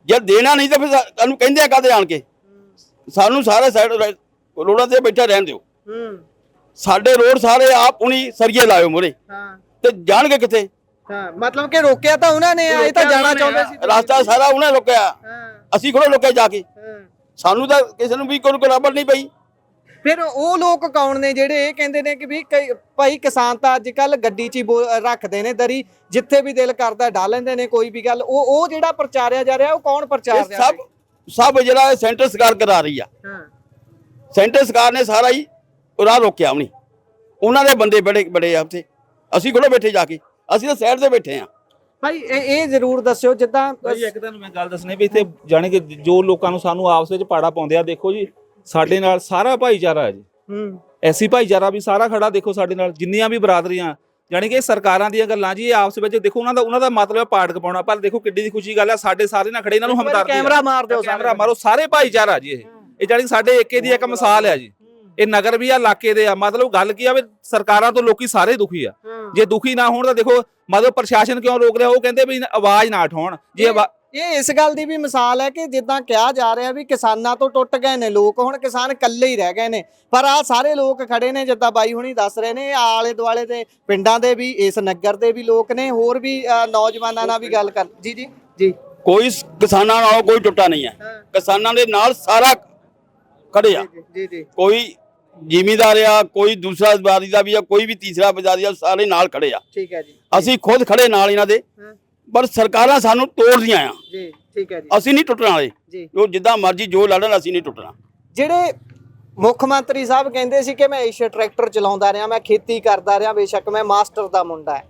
ਜੇ ਦੇਣਾ ਨਹੀਂ ਤਾਂ ਫਿਰ ਸਾਨੂੰ ਕਹਿੰਦੇ ਆ ਕਾਹਦੇ ਆਣ ਕੇ? ਸਾਨੂੰ ਸਾਰੇ ਸਾਈਡ ਰੋਡਾਂ ਤੇ ਬੈਠੇ ਰਹਿਣ ਦਿਓ। ਸਾਡੇ ਰੋਡ ਸਾਰੇ ਆਪ ਉਨੀ ਸਰੀਏ ਲਾਇਓ ਮੋਰੇ ਤੇ ਜਾਣਗੇ ਕਿੱਥੇ? ਹਾਂ ਮਤਲਬ ਕਿ ਰੋਕਿਆ ਤਾਂ ਉਹਨਾਂ ਨੇ ਆ ਇਹ ਤਾਂ ਜਾਣਾ ਚਾਹੁੰਦੇ ਸੀ। ਰਸਤਾ ਸਾਰਾ ਉਹਨੇ ਰੁਕਿਆ। ਹਾਂ। ਅਸੀਂ ਕੋਲੋਂ ਰੁਕਿਆ ਜਾ ਕੇ? ਹਾਂ। ਸਾਨੂੰ ਤਾਂ ਕਿਸੇ ਨੂੰ ਵੀ ਕੋਈ ਬਰਾਬਰ ਨਹੀਂ ਪਈ। ਫਿਰ ਉਹ ਲੋਕ ਕੌਣ ਨੇ ਜਿਹੜੇ ਇਹ ਕਹਿੰਦੇ ਨੇ ਕਿ ਵੀ ਕਈ ਭਾਈ ਕਿਸਾਨ ਤਾਂ ਅੱਜ ਕੱਲ ਗੱਡੀ 'ਚ ਹੀ ਬੋ- ਰੱਖਦੇ ਨੇ ਦਰੀ ਜਿੱਥੇ ਵੀ ਦਿਲ ਕਰਦਾ ਢਾ ਲੈਂਦੇ ਨੇ ਕੋਈ ਵੀ ਗੱਲ। ਉਹ ਉਹ ਜਿਹੜਾ ਪ੍ਰਚਾਰਿਆ ਜਾ ਰਿਹਾ ਉਹ ਕੌਣ ਪ੍ਰਚਾਰ ਇਹ ਰਿਹਾ? ਸਭ ਸਭ ਜਿਹੜਾ ਇਹ ਸੈਂਟਰ ਸਰਕਾਰ ਕਰਾ ਰਹੀ ਆ। ਹਾਂ। ਸੈਂਟਰ ਸਰਕਾਰ ਨੇ ਸਾਰਾ ਹੀ ਰਾਹ ਰੋਕਿਆ ਵੀ ਨਹੀਂ ਉਹਨਾਂ ਦੇ ਬੰਦੇ ਬੜੇ ਬੜੇ ਆ ਉੱਥੇ। ਅਸੀਂ ਕੋਲੋਂ ਬੈਠੇ ਜਾ ਕੇ? ਅਸੀਂ ਤਾਂ ਸਾਈਡ ਤੇ ਬੈਠੇ ਆ ਭਾਈ ਇਹ ਇਹ ਜ਼ਰੂਰ ਦੱਸਿਓ ਜਿੱਦਾਂ ਭਾਈ ਇੱਕ ਤੁਹਾਨੂੰ ਮੈਂ ਗੱਲ ਦੱਸਣੀ ਵੀ ਇੱਥੇ ਜਾਣੀ ਕਿ ਜੋ ਲੋਕਾਂ ਨੂੰ ਸਾਨੂੰ ਆਪਸ ਵਿੱਚ ਪਾੜਾ ਪਾਉਂਦੇ ਆ ਦੇਖੋ ਜੀ ਸਾਡੇ ਨਾਲ ਸਾਰਾ ਭਾਈਚਾਰਾ ਹੈ ਜੀ। ਹੂੰ। ਐਸੀ ਭਾਈਚਾਰਾ ਵੀ ਸਾਰਾ ਖੜਾ ਦੇਖੋ ਸਾਡੇ ਨਾਲ ਜਿੰਨੀਆਂ ਵੀ ਬਰਾਦਰੀਆਂ ਜਾਣੀ ਕਿ ਇਹ ਸਰਕਾਰਾਂ ਦੀਆਂ ਗੱਲਾਂ ਜੀ ਇਹ ਆਪਸ ਵਿੱਚ ਦੇਖੋ ਉਹਨਾਂ ਦਾ ਉਹਨਾਂ ਦਾ ਮਤਲਬ ਹੈ ਪਾੜ ਕਪਾਉਣਾ ਪਰ ਦੇਖੋ ਕਿੱਡੀ ਦੀ ਖੁਸ਼ੀ ਗੱਲ ਹੈ ਸਾਡੇ ਸਾਰੇ ਨਾਲ ਖੜੇ ਇਹਨਾਂ ਨੂੰ ਹਮਦਰਦੀ ਆ। ਕੈਮਰਾ ਮਾਰ ਦਿਓ ਕੈਮਰਾ ਮਾਰੋ ਸਾਰੇ ਭਾਈਚਾਰਾ ਜੀ ਇਹ। ਇਹ ਜਾਣੀ ਕਿ ਸਾਡੇ ਏਕੇ ਦੀ ਇੱਕ ਮਿਸਾਲ ਹੈ ਜੀ। ਇਹ ਨਗਰ ਵੀ ਆ ਇਲਾਕੇ ਦੇ ਆ। ਮਤਲਬ ਗੱਲ ਕੀ ਆ ਵੀ ਸਰਕਾਰਾਂ ਤੋਂ ਲੋਕੀ ਸਾਰੇ ਦੁਖੀ ਆ। ਜੇ ਦੁਖੀ ਨਾ ਹੋਣ ਤਾਂ ਦੇਖੋ ਮਤਲਬ ਪ੍ਰਸ਼ਾਸਨ ਕਿਉਂ ਰੋਕ ਰਿਹਾ? ਉਹ ਕਹਿੰਦੇ ਵੀ ਆਵਾਜ਼ ਨਾ ਉਠਾਉਣ ਜੇ ਇਹ ਇਸ ਗੱਲ ਦੀ ਵੀ ਮਿਸਾਲ ਹੈ ਕਿ ਜਿੱਦਾਂ ਕਿਹਾ ਜਾ ਰਿਹਾ ਵੀ ਕਿਸਾਨਾਂ ਤੋਂ ਟੁੱਟ ਗਏ ਨੇ ਲੋਕ ਹੁਣ ਕਿਸਾਨ ਇਕੱਲੇ ਹੀ ਰਹਿ ਗਏ ਨੇ। ਪਰ ਆ ਸਾਰੇ ਲੋਕ ਖੜੇ ਨੇ ਜਿੱਦਾਂ ਬਾਈ ਹੁਣੀ ਦੱਸ ਰਹੇ ਨੇ ਆਲੇ ਦੁਆਲੇ ਦੇ ਪਿੰਡਾਂ ਦੇ ਵੀ ਇਸ ਨਗਰ ਦੇ ਵੀ ਲੋਕ ਨੇ। ਹੋਰ ਵੀ ਨੌਜਵਾਨਾਂ ਨਾਲ ਵੀ ਗੱਲ ਕਰ ਜੀ ਜੀ। ਜੀ। ਕੋਈ ਕਿਸਾਨਾਂ ਨਾਲ ਕੋਈ ਟੁੱਟਾ ਨਹੀਂ ਹੈ। ਹਾਂ। ਕਿਸਾਨਾਂ ਦੇ ਨਾਲ ਸਾਰਾ ਖੜੇ ਆ। ਜੀ ਜੀ। ਕੋਈ ਜ਼ਿਮੀਦਾਰ ਆ ਕੋਈ ਦੂਸਰਾ ਵਪਾਰੀ ਦਾ ਵੀ ਆ ਕੋਈ ਵੀ ਤੀਸਰਾ ਵਪਾਰੀ ਆ ਸਾਰੇ ਨਾਲ ਖੜੇ ਆ। ਠੀਕ ਹੈ ਜੀ। ਅਸੀਂ ਖੁਦ ਖੜੇ ਨਾਲ ਇਹਨਾਂ ਦੇ। ਪਰ ਸਰਕਾਰਾਂ ਸਾਨੂੰ ਤੋੜਦੀਆਂ ਆ। ਜੀ ਠੀਕ ਹੈ ਜੀ। ਅਸੀਂ ਨਹੀਂ ਟੁੱਟਣ ਵਾਲੇ। ਜੀ। ਉਹ ਜਿੱਦਾਂ ਮਰਜ਼ੀ ਜੋ ਲੜਨ ਅਸੀਂ ਨਹੀਂ ਟੁੱਟਣਾ। ਜਿਹੜੇ ਮੁੱਖ ਮੰਤਰੀ ਸਾਹਿਬ ਕਹਿੰਦੇ ਸੀ ਕਿ ਮੈਂ ਏਸ਼ੀਆ ਟਰੈਕਟਰ ਚਲਾਉਂਦਾ ਰਿਹਾ ਮੈਂ ਖੇਤੀ ਕਰਦਾ ਰਿਹਾ ਬੇਸ਼ੱਕ ਮੈਂ ਮਾਸਟਰ ਦਾ ਮੁੰਡਾ ਹੈ।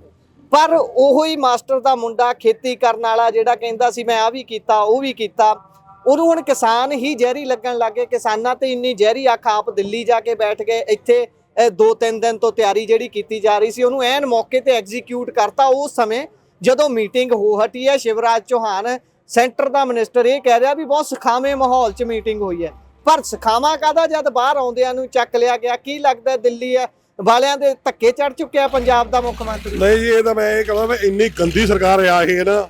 ਪਰ ਉਹੋ ਹੀ ਮਾਸਟਰ ਦਾ ਮੁੰਡਾ ਖੇਤੀ ਕਰਨ ਵਾਲਾ ਜਿਹੜਾ ਕਹਿੰਦਾ ਸੀ ਮੈਂ ਆ ਵੀ ਕੀਤਾ ਉਹ ਵੀ ਕੀਤਾ। ਉਹਨੂੰ ਹੁਣ ਕਿਸਾਨ ਹੀ ਜ਼ਹਿਰੀ ਲੱਗਣ ਲੱਗੇ ਕਿਸਾਨਾਂ ਤੇ ਇੰਨੀ ਜ਼ਹਿਰੀ ਅੱਖ ਆਪ ਦਿੱਲੀ ਜਾ ਕੇ ਬੈਠ ਗਏ। ਇੱਥੇ ਦੋ ਤਿੰਨ ਦਿਨ ਤੋਂ ਤਿਆਰੀ ਜਿਹੜੀ ਕੀਤੀ ਜਾ ਰਹੀ ਸੀ, ਉਹਨੂੰ ਐਨ ਮੌਕੇ ਤੇ ਐਗਜ਼ੀਕਿਊਟ ਕਰਤਾ ਉਸ ਸਮੇਂ, ਜਦੋਂ ਮੀਟਿੰਗ ਹੋ ਹਟੀ ਹੈ। ਸ਼ਿਵਰਾਜ ਚੌਹਾਨ ਸੈਂਟਰ ਦਾ ਮਿਨਿਸਟਰ ਇਹ ਕਹਿ ਰਿਹਾ ਵੀ ਬਹੁਤ ਸੁਖਾਵੇਂ ਮਾਹੌਲ 'ਚ ਮੀਟਿੰਗ ਹੋਈ ਹੈ। ਪਰ ਸਖਾਵਾਂ ਕਾਦਾ ਜਦ ਬਾਹਰ ਆਉਂਦਿਆਂ ਨੂੰ ਚੱਕ ਲਿਆ ਗਿਆ, ਕੀ ਲੱਗਦਾ ਦਿੱਲੀ ਹੈ? ਵਾਲਿਆਂ ਦੇ ਧੱਕੇ ਚੜ ਚੁੱਕਿਆ ਪੰਜਾਬ ਦਾ ਮੁੱਖ ਮੰਤਰੀ। ਨਹੀਂ ਜੀ, ਇਹ ਤਾਂ ਮੈਂ ਇਹ ਕਹਾਂ ਵੀ ਇੰਨੀ ਗੰਦੀ ਸਰਕਾਰ ਆ ਇਹ ਨਾ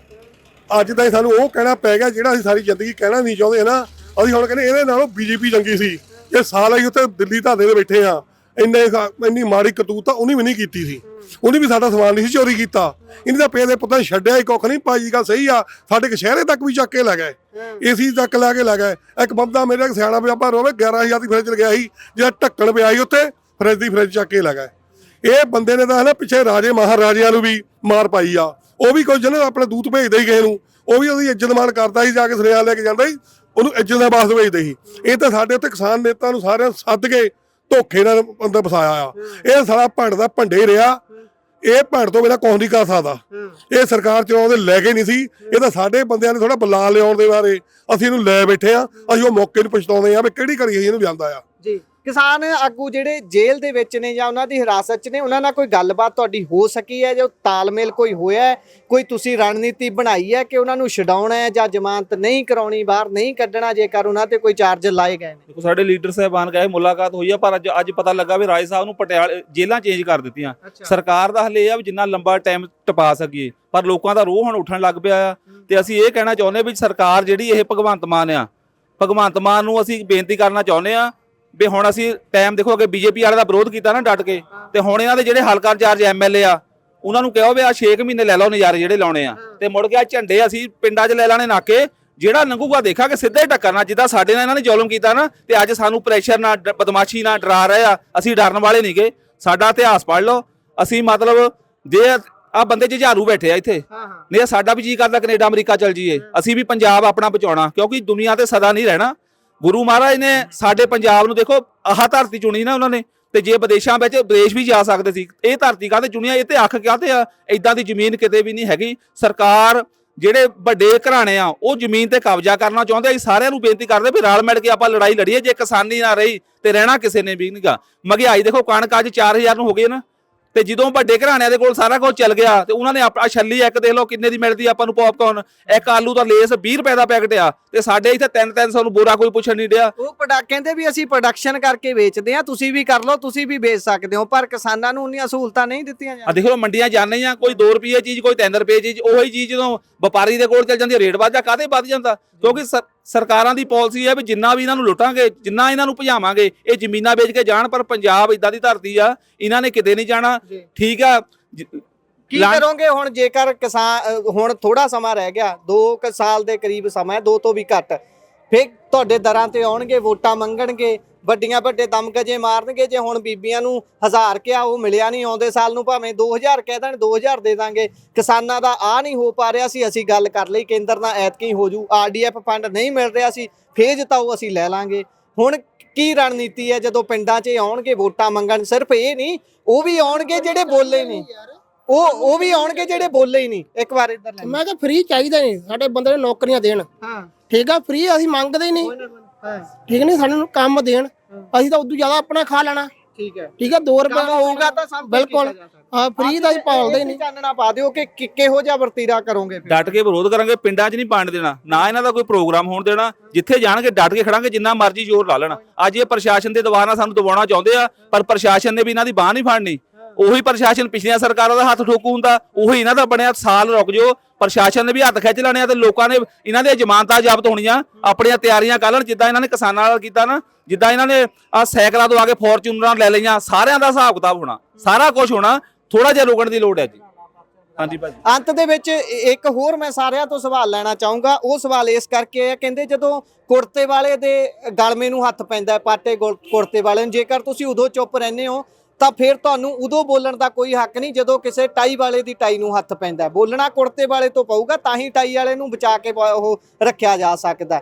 ਅੱਜ ਤਾਂ ਸਾਨੂੰ ਉਹ ਕਹਿਣਾ ਪੈ ਗਿਆ ਜਿਹੜਾ ਅਸੀਂ ਸਾਰੀ ਜ਼ਿੰਦਗੀ ਕਹਿਣਾ ਨਹੀਂ ਚਾਹੁੰਦੇ ਨਾ ਅਸੀਂ ਹੁਣ ਕਹਿੰਦੇ ਇਹਦੇ ਨਾਲੋਂ ਬੀਜੇਪੀ ਚੰਗੀ ਸੀ। ਇਹ ਸਾਲ ਅਸੀਂ ਉੱਥੇ ਦਿੱਲੀ ਧਾਦੇ ਦੇ ਬੈਠੇ ਆ ਇੰਨੇ ਇੰਨੀ ਮਾੜੀ ਕਤੂਤ ਤਾਂ ਉਹਨੇ ਵੀ ਨਹੀਂ ਕੀਤੀ ਸੀ। ਉਹਨੇ ਵੀ ਸਾਡਾ ਸਮਾਨ ਨਹੀਂ ਸੀ ਚੋਰੀ ਕੀਤਾ। ਇਹਨੇ ਤਾਂ ਪੇ ਦੇ ਪੁੱਤਾਂ ਨੇ ਛੱਡਿਆ ਹੀ ਕੁੱਖ ਨਹੀਂ ਭਾਜੀ ਗੱਲ ਸਹੀ ਆ। ਸਾਡੇ ਕਸ਼ਹਿਰੇ ਤੱਕ ਵੀ ਚੱਕ ਕੇ ਲੈ ਗਏ। ਏਸੀ ਤੱਕ ਲੈ ਕੇ ਲੈ ਗਏ। ਇੱਕ ਬੰਦਾ ਮੇਰੇ ਸਿਆਣਾ ਪਿਆਪਾ ਰੋਵੇ 11000 ਦੀ ਫਰਿੱਜ ਲਗਿਆ ਸੀ ਜਿਹੜਾ ਢੱਕਣ ਪਿਆ ਸੀ ਉੱਤੇ ਫਰਿੱਜ ਦੀ ਫਰਿੱਜ ਚੱਕ ਕੇ ਲੈ ਗਏ। ਇਹ ਬੰਦੇ ਨੇ ਤਾਂ ਹਨਾ ਪਿੱਛੇ ਰਾਜੇ ਮਹਾਰਾਜਿਆਂ ਨੂੰ ਵੀ ਮਾਰ ਪਾਈ ਆ। ਉਹ ਵੀ ਕੋਈ ਜਨ ਆਪਣੇ ਦੂਤ ਭੇਜਦੇ ਹੀ ਗਏ ਨੂੰ, ਉਹ ਵੀ ਉਹਦੀ ਇੱਜ਼ਤ ਮਾਣ ਕਰਦਾ ਸੀ, ਜਾ ਕੇ ਸੁਨੇਹਾ ਲੈ ਕੇ ਜਾਂਦਾ ਸੀ, ਉਹਨੂੰ ਇੱਜ਼ਤ ਦਾ ਵਾਸਤੇ ਭੇਜਦੇ ਸੀ। ਇਹ ਤਾਂ ਸਾਡੇ ਉੱਤੇ ਕਿਸਾਨ ਨੇਤਾ ਨੂੰ ਸਾਰਿਆਂ ਸੱਦ ਕੇ ਧੋਖੇ ਨਾਲ ਅੰਦਰ ਫਸਾਇਆ ਆ। ਇਹ ਸਾਲਾ ਭੰਡ ਦਾ ਭੰਡੇ ਰਿਹਾ। ਇਹ ਭੰਡ ਤੋਂ ਬਿਨਾਂ ਕੁਛ ਨਹੀਂ ਕਰ ਸਕਦਾ। ਇਹ ਸਰਕਾਰ ਚਲਾਉਂਦੇ ਲੈ ਕੇ ਨਹੀਂ ਸੀ। ਇਹ ਤਾਂ ਸਾਡੇ ਬੰਦਿਆਂ ਨੇ ਥੋੜਾ ਬੁਲਾ ਲਿਆਉਣ ਦੇ ਬਾਰੇ ਅਸੀਂ ਇਹਨੂੰ ਲੈ ਬੈਠੇ ਆ। ਅਸੀਂ ਉਹ ਮੌਕੇ ਨੂੰ ਪਛਤਾਉਂਦੇ ਆ ਵੀ ਕਿਹੜੀ ਕਰੀ ਇਹਨੂੰ ਜਾਂਦਾ ਆ। ਜੀ। ਕਿਸਾਨ ਆਗੂ ਜਿਹੜੇ ਜੇਲ੍ਹ ਦੇ ਵਿੱਚ ਨੇ ਜਾਂ ਉਹਨਾਂ ਦੀ ਹਿਰਾਸਤ 'ਚ ਨੇ ਉਹਨਾਂ ਨਾਲ ਕੋਈ ਗੱਲਬਾਤ ਤੁਹਾਡੀ ਹੋ ਸਕੀ ਹੈ? ਜੋ ਤਾਲਮੇਲ ਕੋਈ ਹੋਇਆ ਹੈ? ਕੋਈ ਤੁਸੀਂ ਰਣਨੀਤੀ ਬਣਾਈ ਹੈ ਕਿ ਉਹਨਾਂ ਨੂੰ ਛਡਾਉਣਾ ਹੈ ਜਾਂ ਜ਼ਮਾਨਤ ਨਹੀਂ ਕਰਾਉਣੀ ਬਾਹਰ ਨਹੀਂ ਕੱਢਣਾ ਜੇਕਰ ਉਹਨਾਂ ਤੇ ਕੋਈ ਚਾਰਜ ਲਾਏ ਗਏ ਨੇ? ਸਾਡੇ ਲੀਡਰ ਸਾਹਿਬਾਨ ਗਏ ਮੁਲਾਕਾਤ ਹੋਈ ਆ ਪਰ ਅੱਜ ਅੱਜ ਪਤਾ ਲੱਗਾ ਵੀ ਰਾਏ ਸਾਹਿਬ ਨੂੰ ਪਟਿਆਲੇ ਜੇਲ੍ਹਾਂ ਚੇਂਜ ਕਰ ਦਿੱਤੀਆਂ। ਸਰਕਾਰ ਦਾ ਹਲੇ ਇਹ ਆ ਵੀ ਜਿੰਨਾ ਲੰਬਾ ਟਾਈਮ ਟਪਾ ਸਕੀਏ ਪਰ ਲੋਕਾਂ ਦਾ ਰੋਹ ਹੁਣ ਉੱਠਣ ਲੱਗ ਪਿਆ ਆ। ਤੇ ਅਸੀਂ ਇਹ ਕਹਿਣਾ ਚਾਹੁੰਦੇ ਵੀ ਸਰਕਾਰ ਜਿਹੜੀ ਇਹ ਭਗਵੰਤ ਮਾਨ ਆ ਭਗਵੰਤ ਮਾਨ ਨੂੰ ਅਸੀਂ ਬੇਨਤੀ ਕਰਨਾ ਚਾਹੁੰਦੇ ਆ ਵੀ ਹੁਣ ਅਸੀਂ ਟਾਈਮ ਦੇਖੋ ਅੱਗੇ ਬੀਜੇਪੀ ਵਾਲੇ ਦਾ ਵਿਰੋਧ ਕੀਤਾ ਨਾ ਡਟ ਕੇ ਤੇ ਹੁਣ ਇਹਨਾਂ ਦੇ ਜਿਹੜੇ ਹਲਕਾ ਇੰਚਾਰਜ ਐਮਐਲਏ ਆ ਉਹਨਾਂ ਨੂੰ ਕਹੋ ਵੀ ਆ 6 ਮਹੀਨੇ ਲੈ ਲਓ ਨਜ਼ਾਰੇ ਜਿਹੜੇ ਲਾਉਣੇ ਆ। ਤੇ ਮੁੜ ਕੇ ਆ ਝੰਡੇ ਅਸੀਂ ਪਿੰਡਾਂ 'ਚ ਲੈ ਲੈਣੇ ਨਾਕੇ ਜਿਹੜਾ ਲੰਘੂਗਾ ਦੇਖਾਂਗੇ ਸਿੱਧੇ ਟੱਕਰ ਨਾਲ ਜਿੱਦਾਂ ਸਾਡੇ ਨਾਲ ਇਹਨਾਂ ਨੇ ਜ਼ੁਲਮ ਕੀਤਾ ਨਾ ਤੇ ਅੱਜ ਸਾਨੂੰ ਪ੍ਰੈਸ਼ਰ ਨਾਲ ਬਦਮਾਸ਼ੀ ਨਾਲ ਡਰਾ ਰਹੇ ਆ ਅਸੀਂ ਡਰਨ ਵਾਲੇ ਨਹੀਂਗੇ ਸਾਡਾ ਇਤਿਹਾਸ ਪੜ੍ਹ ਲਓ ਅਸੀਂ ਮਤਲਬ ਜੇ ਆ ਬੰਦੇ ਜੁਝਾਰੂ ਬੈਠੇ ਆ ਇੱਥੇ ਨਹੀਂ ਸਾਡਾ ਵੀ ਜੀ ਕਰਦਾ ਕੈਨੇਡਾ ਅਮਰੀਕਾ ਚਲ ਜਾਈਏ ਅਸੀਂ ਵੀ ਪੰਜਾਬ ਆਪਣਾ ਬਚਾਉਣਾ ਕਿਉਂਕਿ ਦੁਨੀਆ ਤੇ ਸਦਾ ਨਹੀਂ ਰਹਿਣਾ। ਗੁਰੂ ਮਹਾਰਾਜ ਨੇ ਸਾਡੇ ਪੰਜਾਬ ਨੂੰ ਦੇਖੋ, ਆਹ ਧਰਤੀ ਚੁਣੀ ਨਾ ਉਹਨਾਂ ਨੇ, ਤੇ ਜੇ ਵਿਦੇਸ਼ਾਂ ਵਿੱਚ ਵਿਦੇਸ਼ ਵੀ ਜਾ ਸਕਦੇ ਸੀ, ਇਹ ਧਰਤੀ ਕਾਹਦੇ ਚੁਣਿਆ ਇਹ ਤੇ ਅੱਖ ਕਾਹਦੇ ਆ? ਇਦਾਂ ਦੀ ਜ਼ਮੀਨ ਕਿਤੇ ਵੀ ਨਹੀਂ ਹੈਗੀ। ਸਰਕਾਰ ਜਿਹੜੇ ਵੱਡੇ ਘਰਾਣੇ ਆ, ਉਹ ਜ਼ਮੀਨ ਤੇ ਕਬਜ਼ਾ ਕਰਨਾ ਚਾਹੁੰਦੇ ਆ। ਅਸੀਂ ਸਾਰਿਆਂ ਨੂੰ ਬੇਨਤੀ ਕਰਦੇ ਵੀ ਰਲ ਮਿਲ ਕੇ ਆਪਾਂ ਲੜਾਈ ਲੜੀਏ। ਜੇ ਕਿਸਾਨੀ ਨਾ ਰਹੀ ਤੇ ਰਹਿਣਾ ਕਿਸੇ ਨੇ ਵੀ ਨਹੀਂਗਾ ਮਹਿੰਗਾਈ ਦੇਖੋ, ਕਣਕ ਅੱਜ 4000 ਨੂੰ ਹੋ ਗਈ ਨਾ। ਤੇ ਜਦੋਂ ਵੱਡੇ ਘਰਾਣਿਆਂ ਦੇ ਕੋਲ ਸਾਰਾ ਕੁਝ ਚੱਲ ਗਿਆ ਤੇ ਉਹਨਾਂ ਨੇ ਆਪਣਾ ਛੱਲੀ ਇੱਕ ਦੇਖ ਲਓ ਕਿੰਨੇ ਦੀ ਮਿਲਦੀ ਆ ਆਪਾਂ ਨੂੰ ਪੌਪਕਾਰਨ ਇੱਕ ਆਲੂ ਦਾ ਲੇਸ 20 ਰੁਪਏ ਦਾ ਪੈਕਟ ਆ ਤੇ ਸਾਡੇ ਇੱਥੇ 3-300 ਨੂੰ ਬੋਰਾ ਕੋਈ ਪੁੱਛਣ ਨਹੀਂ ਡਿਆ। ਉਹ ਪ੍ਰੋਡਕਟ ਕਹਿੰਦੇ ਵੀ ਅਸੀਂ ਪ੍ਰੋਡਕਸ਼ਨ ਕਰਕੇ ਵੇਚਦੇ ਆ ਤੁਸੀਂ ਵੀ ਕਰ ਲਓ ਤੁਸੀਂ ਵੀ ਵੇਚ ਸਕਦੇ ਹੋ ਪਰ ਕਿਸਾਨਾਂ ਨੂੰ ਉਨੀਆਂ ਸਹੂਲਤਾਂ ਨਹੀਂ ਦਿੱਤੀਆਂ ਆ ਜਾਂਦੀਆਂ ਦੇਖ ਲਓ ਮੰਡੀਆਂ ਜਾਂਦੇ ਆ ਕੋਈ 2 ਰੁਪਏ ਚੀਜ਼ ਕੋਈ 3 ਰੁਪਏ ਚੀਜ਼ ਉਹੀ ਚੀਜ਼ ਜਦੋਂ ਵਪਾਰੀ ਦੇ ਕੋਲ ਚੱਲ ਜਾਂਦੀ ਆ, ਰੇਟ ਵੱਧ ਜਾ ਕਾਹਦੇ ਵੱਧ ਜਾਂਦਾ? ਕਿਉਂਕਿ ਸਰਕਾਰਾਂ ਦੀ ਪਾਲਿਸੀ ਹੈ ਵੀ ਜਿੰਨਾ ਵੀ ਇਹਨਾਂ ਨੂੰ ਲੁੱਟਾਂਗੇ ਜਿੰਨਾ ਇਹਨਾਂ ਨੂੰ ਭਜਾਵਾਂਗੇ ਇਹ ਜ਼ਮੀਨਾਂ ਵੇਚ ਕੇ ਜਾਣ ਪਰ ਪੰਜਾਬ ਇਦਾਂ ਦੀ ਧਰਤੀ ਆ ਇਹਨਾਂ ਨੇ ਕਿਤੇ ਨਹੀਂ ਜਾਣਾ। ਠੀਕ ਆ ਕੀ ਕਰੋਗੇ ਹੁਣ ਜੇਕਰ ਕਿਸਾਨ ਹੁਣ ਥੋੜਾ ਸਮਾਂ ਰਹਿ ਗਿਆ 2 ਸਾਲ ਦੇ ਕਰੀਬ ਸਮਾਂ ਹੈ 2 ਤੋਂ ਵੀ ਘੱਟ ਫਿਰ ਤੁਹਾਡੇ ਦਰਾਂ ਤੇ ਆਉਣਗੇ ਵੋਟਾਂ ਮੰਗਣਗੇ ਵੱਡੀਆਂ ਵੱਡੇ ਦਮਗਜੇ ਮਾਰਨਗੇ ਜੇ ਹੁਣ ਬੀਬੀਆਂ ਨੂੰ ਹਜ਼ਾਰ ਕਿਹਾ ਉਹ ਮਿਲਿਆ ਨਹੀਂ ਆਉਂਦੇ ਸਾਲ ਨੂੰ ਭਾਵੇਂ 2000 ਕਹਿ ਦੇਣ 2000 ਦੇ ਦਾਂਗੇ। ਕਿਸਾਨਾਂ ਦਾ ਆ ਨਹੀਂ ਹੋ ਪਾ ਰਿਹਾ ਸੀ ਅਸੀਂ ਗੱਲ ਕਰ ਲਈ ਕੇਂਦਰ ਨਾਲ ਐਤਕੀ ਹੋ ਜੂ ਆਰਡੀਐਫ ਫੰਡ ਨਹੀਂ ਮਿਲ ਰਿਹਾ ਸੀ ਫੇਜ ਤਾਂ ਉਹ ਅਸੀਂ ਲੈ ਲਾਂਗੇ। ਹੁਣ ਕੀ ਰਣਨੀਤੀ ਹੈ ਜਦੋਂ ਪਿੰਡਾਂ 'ਚ ਆਉਣਗੇ ਵੋਟਾਂ ਮੰਗਣ ਸਿਰਫ ਇਹ ਨਹੀਂ ਉਹ ਵੀ ਆਉਣਗੇ ਜਿਹੜੇ ਬੋਲੇ ਨਹੀਂ ਉਹ ਉਹ ਵੀ ਆਉਣਗੇ ਜਿਹੜੇ ਬੋਲੇ ਹੀ ਨਹੀਂ ਇੱਕ ਵਾਰ ਇੱਧਰ ਲੈ ਮੈਂ ਕਿਹਾ ਫ੍ਰੀ ਚਾਹੀਦਾ ਨਹੀਂ ਸਾਡੇ ਬੰਦੇ ਨੂੰ ਨੌਕਰੀਆਂ ਦੇਣ। ਹਾਂ। ਠੀਕ ਆ ਫ੍ਰੀ ਅਸੀਂ ਮੰਗਦੇ ਹੀ ਨਹੀਂ। ਹਾਂ ਠੀਕ ਨਹੀਂ ਸਾਨੂੰ ਕੰਮ ਦੇਣ। ਅਸੀਂ ਤਾਂ ਉਦੋਂ ਜ਼ਿਆਦਾ ਆਪਣਾ ਖਾ ਲੈਣਾ। ਠੀਕ ਹੈ। ਠੀਕ ਆ 2 ਰੁਪਏ ਕੰਮ ਹੋਊਗਾ ਤਾਂ ਸਭ ਬਿਲਕੁਲ। ਹਾਂ ਫ੍ਰੀ ਦਾ ਹੀ ਪਾਲਦੇ ਹੀ ਨਹੀਂ। ਚਾਨਣਾ ਪਾ ਦਿਓ ਕਿ ਕਿ- ਕਿਹੋ ਜਿਹਾ ਵਰਤੀਰਾ ਕਰੋਗੇ ਫਿਰ। ਡਟ ਕੇ ਵਿਰੋਧ ਕਰਾਂਗੇ ਪਿੰਡਾਂ 'ਚ ਨਹੀਂ ਪਾਣ ਦੇਣਾ ਨਾ ਇਹਨਾਂ ਦਾ ਕੋਈ ਪ੍ਰੋਗਰਾਮ ਹੋਣ ਦੇਣਾ ਜਿੱਥੇ ਜਾਣਗੇ ਡਟ ਕੇ ਖੜਾਂਗੇ ਜਿੰਨਾ ਮਰਜ਼ੀ ਜ਼ੋਰ ਲਾ ਲੈਣਾ। ਅੱਜ ਇਹ ਪ੍ਰਸ਼ਾਸਨ ਦੇ ਦਬਾਅ ਨਾਲ ਸਾਨੂੰ ਦਬਾਉਣਾ ਚਾਹੁੰਦੇ ਆ ਪਰ ਪ੍ਰਸ਼ਾਸਨ ਨੇ ਵੀ ਇਹਨਾਂ ਦੀ ਬਾਹ ਨਹੀਂ ਫੜਨੀ। ਉਹੀ ਪ੍ਰਸ਼ਾਸਨ ਪਿਛਲੀਆਂ ਸਰਕਾਰਾਂ ਦਾ ਹੱਥ ਠੋਕੂ ਹੁੰਦਾ ਉਹੀ ਇਹਨਾਂ ਦਾ ਬਣਿਆ ਸਾਲ ਰੁਕ ਜਾਓ ਪ੍ਰਸ਼ਾਸਨ ਨੇ ਵੀ ਹੱਥ ਖਿੱਚ ਲੈਣੇ ਆ ਤੇ ਲੋਕਾਂ ਨੇ ਇਹਨਾਂ ਦੀਆਂ ਜ਼ਮਾਨਤਾਂ ਜ਼ਬਤ ਹੋਣੀਆਂ। ਆਪਣੀਆਂ ਤਿਆਰੀਆਂ ਕਰ ਲੈਣ, ਜਿੱਦਾਂ ਇਹਨਾਂ ਨੇ ਕਿਸਾਨਾਂ ਨਾਲ ਕੀਤਾ ਨਾ, ਜਿੱਦਾਂ ਇਹਨਾਂ ਨੇ ਆ ਸਾਈਕਲਾਂ ਤੋਂ ਆ ਕੇ ਫੋਰਚੂਨਰਾਂ ਲੈ ਲਈਆਂ, ਸਾਰਿਆਂ ਦਾ ਹਿਸਾਬ ਕਿਤਾਬ ਹੋਣਾ, ਸਾਰਾ ਕੁਝ ਹੋਣਾ ਥੋੜਾ ਜਿਹਾ ਰੋਕਣ ਦੀ ਲੋੜ ਹੈ ਜੀ। ਹਾਂਜੀ ਭਾਜੀ। ਅੰਤ ਦੇ ਵਿੱਚ ਇੱਕ ਹੋਰ ਮੈਂ ਸਾਰਿਆਂ ਤੋਂ ਸਵਾਲ ਲੈਣਾ ਚਾਹੂੰਗਾ, ਉਹ ਸਵਾਲ ਇਸ ਕਰਕੇ ਹੈ, ਕਹਿੰਦੇ ਜਦੋਂ ਕੁੜਤੇ ਵਾਲੇ ਦੇ ਗਲਮੇ ਨੂੰ ਹੱਥ ਪੈਂਦਾ ਪਾਟੇ ਗੁਲ- ਕੁੜਤੇ ਵਾਲੇ ਨੂੰ, ਜੇਕਰ ਤੁਸੀਂ ਉਦੋਂ ਚੁੱਪ ਰਹਿੰਦੇ ਹੋ ਤਾਂ ਫਿਰ ਤੁਹਾਨੂੰ ਉਦੋਂ ਬੋਲਣ ਦਾ ਕੋਈ ਹੱਕ ਨਹੀਂ ਜਦੋਂ ਕਿਸੇ ਟਾਈ ਵਾਲੇ ਦੀ ਟਾਈ ਨੂੰ ਹੱਥ ਪੈਂਦਾ ਬੋਲਣਾ ਕੁੜਤੇ ਵਾਲੇ ਤੋਂ ਪਊਗਾ ਤਾਂ ਹੀ ਟਾਈ ਵਾਲੇ ਨੂੰ ਬਚਾ ਕੇ ਉਹ ਰੱਖਿਆ ਜਾ ਸਕਦਾ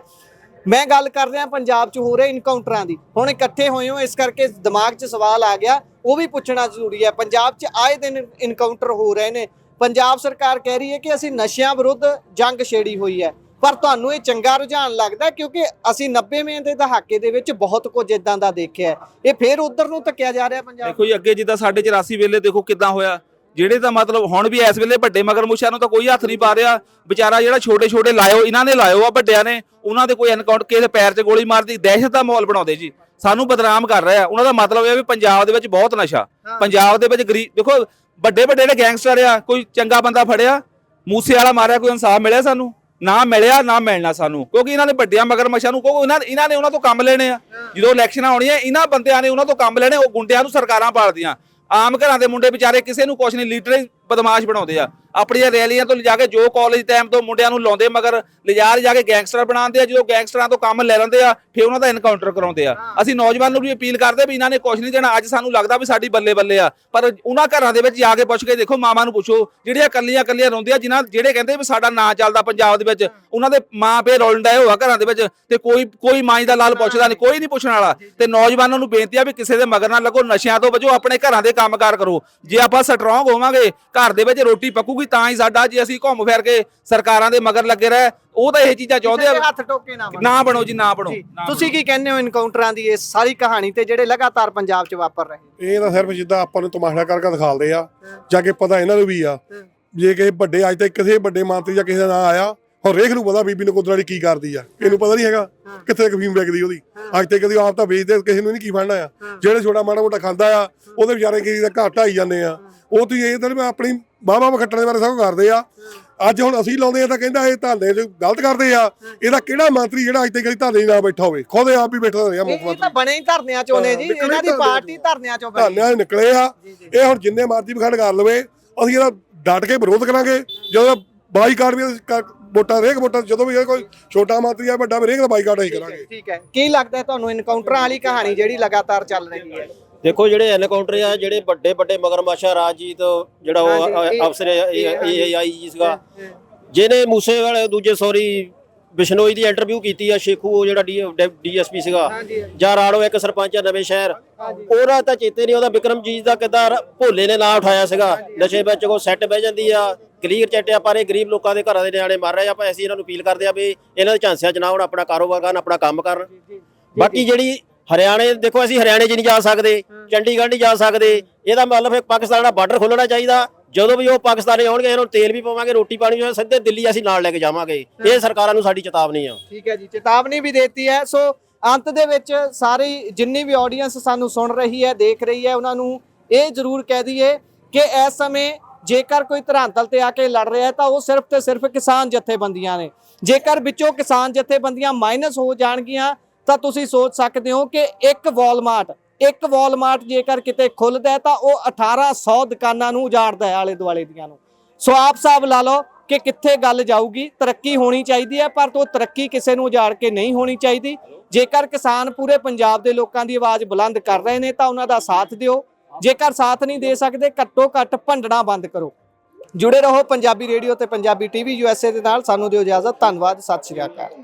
ਮੈਂ ਗੱਲ ਕਰ ਰਿਹਾ ਪੰਜਾਬ 'ਚ ਹੋ ਰਹੇ ਇਨਕਾਊਂਟਰਾਂ ਦੀ। ਹੁਣ ਇਕੱਠੇ ਹੋਏ ਹੋ, ਇਸ ਕਰਕੇ ਦਿਮਾਗ 'ਚ ਸਵਾਲ ਆ ਗਿਆ, ਉਹ ਵੀ ਪੁੱਛਣਾ ਜ਼ਰੂਰੀ ਹੈ। ਪੰਜਾਬ 'ਚ ਆਏ ਦਿਨ ਇਨਕਾਊਂਟਰ ਹੋ ਰਹੇ ਨੇ। ਪੰਜਾਬ ਸਰਕਾਰ ਕਹਿ ਰਹੀ ਹੈ ਕਿ ਅਸੀਂ ਨਸ਼ਿਆਂ ਵਿਰੁੱਧ ਜੰਗ ਛੇੜੀ ਹੋਈ ਹੈ। ਪਰ ਤੁਹਾਨੂੰ ਇਹ ਚੰਗਾ ਰੁਝਾਨ ਲੱਗਦਾ ਕਿਉਂਕਿ ਅਸੀਂ 90ਵੇਂ ਦੇ ਦਹਾਕੇ ਦੇ ਵਿੱਚ ਬਹੁਤ ਕੁਝ ਇਦਾਂ ਦਾ ਦੇਖਿਆ। ਇਹ ਫੇਰ ਉਧਰ ਨੂੰ ਤੱਕਿਆ ਜਾ ਰਿਹਾ ਪੰਜਾਬ ਦੇਖੋ ਜੀ ਅੱਗੇ ਜਿੱਦਾਂ ਸਾਡੇ 84 ਵੇਲੇ ਦੇਖੋ ਕਿੱਦਾਂ ਹੋਇਆ। ਜਿਹੜੇ ਤਾਂ ਮਤਲਬ ਹੁਣ ਵੀ ਇਸ ਵੇਲੇ ਵੱਡੇ ਮਗਰਮੁੱਛਾਂ ਨੂੰ ਤਾਂ ਕੋਈ ਹੱਥ ਨਹੀਂ ਪਾ ਰਿਹਾ। ਵਿਚਾਰਾ ਜਿਹੜਾ ਛੋਟੇ ਛੋਟੇ ਲਾਇਓ ਇਹਨਾਂ ਨੇ ਲਾਇਓ ਆ ਵੱਡਿਆਂ ਨੇ ਉਹਨਾਂ ਦੇ ਕੋਈ ਐਨਕਾਊਂਟ ਕਿਸੇ ਪੈਰ 'ਚ ਗੋਲੀ ਮਾਰਦੀ ਦਹਿਸ਼ਤ ਦਾ ਮਾਹੌਲ ਬਣਾਉਂਦੇ ਜੀ। ਸਾਨੂੰ ਬਦਨਾਮ ਕਰ ਰਹੇ ਉਹਨਾਂ ਦਾ ਮਤਲਬ ਇਹ ਆ ਵੀ ਪੰਜਾਬ ਦੇ ਵਿੱਚ ਬਹੁਤ ਨਸ਼ਾ। ਪੰਜਾਬ ਦੇ ਵਿੱਚ ਗਰੀਬ ਦੇਖੋ ਵੱਡੇ ਵੱਡੇ ਜਿਹੜੇ ਗੈਂਗਸਟਰ ਆ ਕੋਈ ਚੰਗਾ ਬੰਦਾ ਫੜਿਆ ਮੂਸੇ ਵਾਲਾ ਮਾਰਿਆ ਕੋਈ ਇਨਸਾਫ ਮਿਲਿਆ ਸਾਨੂੰ? ਨਾ ਮਿਲਿਆ ਨਾ ਮਿਲਣਾ ਸਾਨੂੰ। ਕਿਉਂਕਿ ਇਹਨਾਂ ਨੇ ਵੱਡਿਆਂ ਮਗਰਮੱਛਾਂ ਨੂੰ ਕਿਉਂਕਿ ਇਹਨਾਂ ਇਹਨਾਂ ਨੇ ਉਹਨਾਂ ਤੋਂ ਕੰਮ ਲੈਣੇ ਆ। ਜਦੋਂ ਇਲੈਕਸ਼ਨਾਂ ਆਉਣੀਆਂ ਇਹਨਾਂ ਬੰਦਿਆਂ ਨੇ ਉਹਨਾਂ ਤੋਂ ਕੰਮ ਲੈਣੇ ਉਹ ਗੁੰਡਿਆਂ ਨੂੰ ਸਰਕਾਰਾਂ ਪਾਲਦੀਆਂ। ਆਮ ਘਰਾਂ ਦੇ ਮੁੰਡੇ ਵਿਚਾਰੇ ਕਿਸੇ ਨੂੰ ਕੁਛ ਨਹੀਂ ਲੀਡਰ ਬਦਮਾਸ਼ ਬਣਾਉਂਦੇ ਆ। ਆਪਣੀਆਂ ਰੈਲੀਆਂ ਤੋਂ ਲਿਜਾ ਕੇ ਜੋ ਕਾਲਜ ਟਾਈਮ ਤੋਂ ਮੁੰਡਿਆਂ ਨੂੰ ਲਾਉਂਦੇ ਮਗਰ ਲਿਜਾ ਲਿਜਾ ਕੇ ਗੈਂਗਸਟਰ ਬਣਾਉਂਦੇ ਆ ਜਦੋਂ ਗੈਂਗਸਟਰਾਂ ਤੋਂ ਕੰਮ ਲੈ ਲੈਂਦੇ ਆ ਫਿਰ ਉਹਨਾਂ ਦਾ ਐਨਕਾਊਂਟਰ ਕਰਾਉਂਦੇ ਆ। ਅਸੀਂ ਨੌਜਵਾਨ ਨੂੰ ਵੀ ਅਪੀਲ ਕਰਦੇ ਵੀ ਇਹਨਾਂ ਨੇ ਕੁਛ ਨਹੀਂ ਦੇਣਾ ਅੱਜ ਸਾਨੂੰ ਲੱਗਦਾ ਵੀ ਸਾਡੀ ਬੱਲੇ ਬੱਲੇ ਆ। ਪਰ ਉਹਨਾਂ ਘਰਾਂ ਦੇ ਵਿੱਚ ਜਾ ਕੇ ਪੁੱਛ ਕੇ ਦੇਖੋ ਮਾਵਾਂ ਨੂੰ ਪੁੱਛੋ ਜਿਹੜੀਆਂ ਕੱਲੀਆਂ ਕੱਲੀਆਂ ਰੋਂਦੀਆਂ ਜਿਨ੍ਹਾਂ ਜਿਹੜੇ ਕਹਿੰਦੇ ਵੀ ਸਾਡਾ ਨਾਂ ਚੱਲਦਾ ਪੰਜਾਬ ਦੇ ਵਿੱਚ ਉਹਨਾਂ ਦੇ ਮਾਂ ਰੋਲਣ ਡਏ ਹੋਆ ਘਰਾਂ ਦੇ ਵਿੱਚ ਤੇ ਕੋਈ ਕੋਈ ਮਾਂ ਦਾ ਲਾਲ ਪੁੱਛਦਾ ਨਹੀਂ ਕੋਈ ਨਹੀਂ ਪੁੱਛਣ ਵਾਲਾ। ਤੇ ਨੌਜਵਾਨਾਂ ਨੂੰ ਬੇਨਤੀ ਆ ਵੀ ਕਿਸੇ ਦੇ ਮਗਰ ਨਾ ਲੱਗੋ ਨਸ਼ਿਆਂ ਤੋਂ ਬਚੋ ਆਪਣੇ ਘਰਾਂ ਦੇ ਕੰਮਕਾਰ ਕਰੋ। ਜੇ ਆਪਾਂ ਸਟਰੋਂਗ ਹੋਵਾਂਗੇ ਘਰ ਦੇ ਵਿੱਚ ਰੋਟੀ ਪੱਕੂਗੀ ਤਾਂ ਹੀ ਸਾਡਾ ਜੇ ਅਸੀਂ ਘੁੰਮ ਫਿਰ ਕੇ ਸਰਕਾਰਾਂ ਦੇ ਮਗਰ ਲੱਗੇ ਰਹੇ ਉਹ ਤਾਂ ਇਹ ਚੀਜ਼ਾਂ ਚਾਹੁੰਦੇ ਆ। ਹੱਥ ਟੋਕੇ ਨਾ ਬਣੋ। ਨਾ ਬਣੋ ਜੀ ਨਾ ਬਣੋ। ਤੁਸੀਂ ਕੀ ਕਹਿੰਦੇ ਹੋ ਇਨਕਾਊਂਟਰਾਂ ਦੀ ਇਸ ਸਾਰੀ ਕਹਾਣੀ ਤੇ ਜਿਹੜੇ ਲਗਾਤਾਰ ਪੰਜਾਬ 'ਚ ਵਾਪਰ ਰਹੇ? ਇਹ ਤਾਂ ਸਿਰਫ ਜਿੱਦਾਂ ਆਪਾਂ ਨੂੰ ਤਮਾਸ਼ਾ ਕਰਕੇ ਦਿਖਾਲਦੇ ਆ ਜਾ ਕੇ ਪਤਾ ਇਹਨਾਂ ਨੂੰ ਵੀ ਆ। ਜੇ ਕਿਸੇ ਵੱਡੇ ਅੱਜ ਤੱਕ ਕਿਸੇ ਵੱਡੇ ਮੰਤਰੀ ਜਾਂ ਕਿਸੇ ਦਾ ਨਾਂ ਆਇਆ ਹੁਣ ਰੇਖ ਨੂੰ ਪਤਾ ਬੀਬੀ ਨਕੋਦਰ ਵਾਲੀ ਕੀ ਕਰਦੀ ਆ। ਇਹਨੂੰ ਪਤਾ ਨਹੀਂ ਹੈਗਾ ਕਿੱਥੇ ਕਫੀਮ ਵਿਕਦੀ ਉਹਦੀ। ਅੱਜ ਤੱਕ ਕਦੀ ਆਪ ਤਾਂ ਵੇਚਦੇ ਕਿਸੇ ਨੂੰ ਨਹੀਂ ਕੀ ਫੜਨਾ ਆ। ਜਿਹੜੇ ਛੋਟਾ ਮਾੜਾ ਮੋਟਾ ਖਾਂਦਾ ਆ ਉਹਦੇ ਵਿਚਾਰੇ ਕਿਸੇ ਦਾ ਘਾਟ ਢਾਈ ਜਾਂਦੇ ਆ। ਉਹ ਤੁਸੀਂ ਇਹ ਤਾਂ ਆਪਣੀ ਬਾਹਾਂ ਵਖੱਟਣ ਦੇ ਬਾਰੇ ਸਭ ਕਰਦੇ ਆ। ਅੱਜ ਹੁਣ ਅਸੀਂ ਲਾਉਂਦੇ ਆ ਤਾਂ ਕਹਿੰਦਾ ਇਹ ਚ ਗਲਤ ਕਰਦੇ ਆ। ਇਹਦਾ ਕਿਹੜਾ ਮੰਤਰੀ ਜਿਹੜਾ ਅੱਜ ਤੱਕ ਕਦੀ 'ਚ ਨਾ ਬੈਠਾ ਹੋਵੇ? ਖੁਦ ਆਪ ਵੀ ਬੈਠਾ ਰਿਹਾ ਮੁੱਖ ਇਹ ਇਹ ਮੰਤਰੀ। ਤਾਂ ਬਣੇ ਹੀ ਧਰਨਿਆਂ 'ਚੋਂ ਨੇ ਜੀ ਇਹਨਾਂ ਦੀ ਧਰਨਿਆਂ ਪਾਰਟੀ ਧਰਨਿਆਂ 'ਚੋਂ ਬਣੀ। ਧਾਨਿਆਂ 'ਚ ਨਿਕਲੇ ਆ। ਇਹ ਹੁਣ ਜਿੰਨੇ ਮਰਜ਼ੀ ਵਿਖੰਡ ਕਰ ਲਵੇ ਅਸੀਂ ਇਹਦਾ ਡਟ ਕੇ ਵਿਰੋਧ ਕਰਾਂਗੇ। ਜਦੋਂ ਬਾਈਕਾਟ ਵੀ ਵੋਟਾਂ ਰੇਕ ਵੋਟਾਂ ਜਦੋਂ ਵੀ ਕੋਈ ਛੋਟਾ ਮੰਤਰੀ ਆ ਵੱਡਾ ਵੀ ਰੇਕ ਦਾ ਬਾਈਕਾਟ ਹੀ ਕਰਾਂਗੇ। ਠੀਕ ਹੈ। ਕੀ ਲੱਗਦਾ ਹੈ ਤੁਹਾਨੂੰ ਇਨਕਾਊਂਟਰਾਂ ਵਾਲੀ ਕਹਾਣੀ ਜਿਹੜੀ ਲਗਾਤਾਰ ਚੱਲ ਰਹੀ ਹੈ? ਦੇਖੋ ਜਿਹੜੇ ਐਨਕਾਊਂਟਰ ਆ ਜਿਹੜੇ ਵੱਡੇ ਵੱਡੇ ਮਗਰਮੱਛਾ ਰਾਜਜੀਤ ਜਿਹੜਾ ਉਹ ਅਫਸਰ ਏਆਈ ਜੀ ਸੀਗਾ। ਜਿਹਨੇ ਮੂਸੇ ਵਾਲੇ ਦੂਜੇ ਸੌਰੀ ਬਿਸ਼ਨੋਈ ਦੀ ਇੰਟਰਵਿਊ ਕੀਤੀ ਆ ਸ਼ੇਖੂ ਉਹ ਜਿਹੜਾ ਡੀਐਸਪੀ ਸੀਗਾ। ਜਾਂ ਰਾੜੋ ਇੱਕ ਸਰਪੰਚ ਆ ਨਵੇਂ ਸ਼ਹਿਰ ਉਹਦਾ ਤਾਂ ਚੇਤੇ ਨਹੀਂ ਉਹਦਾ ਵਿਕਰਮਜੀਤ ਦਾ ਕਿਦਾਂ ਭੋਲੇ ਨੇ ਨਾਂ ਉਠਾਇਆ ਸੀਗਾ। ਨਸ਼ੇ ਵਿੱਚ ਕੋ ਸੈੱਟ ਬਹਿ ਜਾਂਦੀ ਆ ਕਲੀਅਰ ਚੱਟਿਆ ਪਰ ਇਹ ਗਰੀਬ ਲੋਕਾਂ ਦੇ ਘਰਾਂ ਦੇ ਨਿਆਣੇ ਮਰ ਰਹੇ ਆ ਆਪਾਂ ਅਸੀਂ ਇਹਨਾਂ ਨੂੰ ਅਪੀਲ ਕਰਦੇ ਆ ਵੀ ਇਹਨਾਂ ਦੇ ਝਾਂਸਿਆਂ ਚ ਨਾ ਹੁਣ ਆਪਣਾ ਕਾਰੋਬਾਰ ਕਰਨ ਆਪਣਾ ਕੰਮ ਕਰਨ। ਬਾਕੀ ਜਿਹੜੀ ਹਰਿਆਣੇ ਦੇਖੋ ਅਸੀਂ ਹਰਿਆਣੇ 'ਚ ਨਹੀਂ ਜਾ ਸਕਦੇ ਚੰਡੀਗੜ੍ਹ ਨਹੀਂ ਜਾ ਸਕਦੇ। ਇਹਦਾ ਮਤਲਬ ਫਿਰ ਪਾਕਿਸਤਾਨ ਦਾ ਬਾਰਡਰ ਖੋਲਣਾ ਚਾਹੀਦਾ। ਜਦੋਂ ਵੀ ਉਹ ਪਾਕਿਸਤਾਨੀ ਆਉਣਗੇ ਇਹਨਾਂ ਨੂੰ ਤੇਲ ਵੀ ਪਾਵਾਂਗੇ ਰੋਟੀ ਪਾਣੀ ਵੀ ਸਿੱਧੇ ਦਿੱਲੀ ਅਸੀਂ ਨਾਲ ਲੈ ਕੇ ਜਾਵਾਂਗੇ। ਇਹ ਸਰਕਾਰਾਂ ਨੂੰ ਸਾਡੀ ਚੇਤਾਵਨੀ ਆ। ਠੀਕ ਹੈ ਜੀ ਚੇਤਾਵਨੀ ਵੀ ਦਿੱਤੀ ਹੈ। ਸੋ ਅੰਤ ਦੇ ਵਿੱਚ ਸਾਰੀ ਜਿੰਨੀ ਵੀ ਆਡੀਅנס ਸਾਨੂੰ ਸੁਣ ਰਹੀ ਹੈ ਦੇਖ ਰਹੀ ਹੈ ਉਹਨਾਂ ਨੂੰ ਇਹ ਜ਼ਰੂਰ ਕਹਿ ਦਈਏ ਕਿ ਇਸ ਸਮੇਂ ਜੇਕਰ ਕੋਈ ਧਰਾਂਤਲ ਤੇ ਆ ਕੇ ਲੜ ਰਿਹਾ ਹੈ ਤਾਂ ਉਹ ਸਿਰਫ ਤੇ ਸਿਰਫ ਕਿਸਾਨ ਜਥੇਬੰਦੀਆਂ ਨੇ। ਜੇਕਰ ਵਿੱਚੋਂ ਕਿਸਾਨ ਜਥੇਬੰਦੀਆਂ ਮਾਈਨਸ ਹੋ ਜਾਣਗੀਆਂ ਤਾਂ ਤੁਸੀਂ ਸੋਚ ਸਕਦੇ ਹੋ ਕਿ ਇੱਕ ਵਾਲਮਾਰਟ ਇੱਕ ਵਾਲਮਾਰਟ ਜੇਕਰ ਕਿਤੇ ਖੁੱਲਦਾ ਤਾਂ ਉਹ 1800 ਦੁਕਾਨਾਂ ਨੂੰ ਉਜਾੜਦਾ ਹੈ ਆਲੇ ਦੁਆਲੇ ਦੀਆਂ ਨੂੰ। ਸੋ ਆਪ ਸਾਹਿਬ ਲਾ ਲਓ ਕਿ ਕਿੱਥੇ ਗੱਲ ਜਾਊਗੀ, ਤਰੱਕੀ ਹੋਣੀ ਚਾਹੀਦੀ ਹੈ, ਪਰ ਉਹ ਤਰੱਕੀ ਕਿਸੇ ਨੂੰ ਉਜਾੜ ਕੇ ਨਹੀਂ ਹੋਣੀ ਚਾਹੀਦੀ। ਜੇਕਰ ਕਿਸਾਨ ਪੂਰੇ ਪੰਜਾਬ ਦੇ ਲੋਕਾਂ ਦੀ ਆਵਾਜ਼ ਬੁਲੰਦ ਕਰ ਰਹੇ ਨੇ ਤਾਂ ਉਹਨਾਂ ਦਾ ਸਾਥ ਦਿਓ। ਜੇਕਰ ਸਾਥ ਨਹੀਂ ਦੇ ਸਕਦੇ ਘੱਟੋ ਘੱਟ ਭੰਡਣਾ ਬੰਦ ਕਰੋ। ਜੁੜੇ ਰਹੋ ਪੰਜਾਬੀ ਰੇਡੀਓ ਤੇ ਪੰਜਾਬੀ ਟੀਵੀ ਯੂਐਸਏ ਦੇ ਨਾਲ। ਸਾਨੂੰ ਦਿਓ ਇਜਾਜ਼ਤ। ਧੰਨਵਾਦ। ਸਤਿ ਸ਼੍ਰੀ ਅਕਾਲ।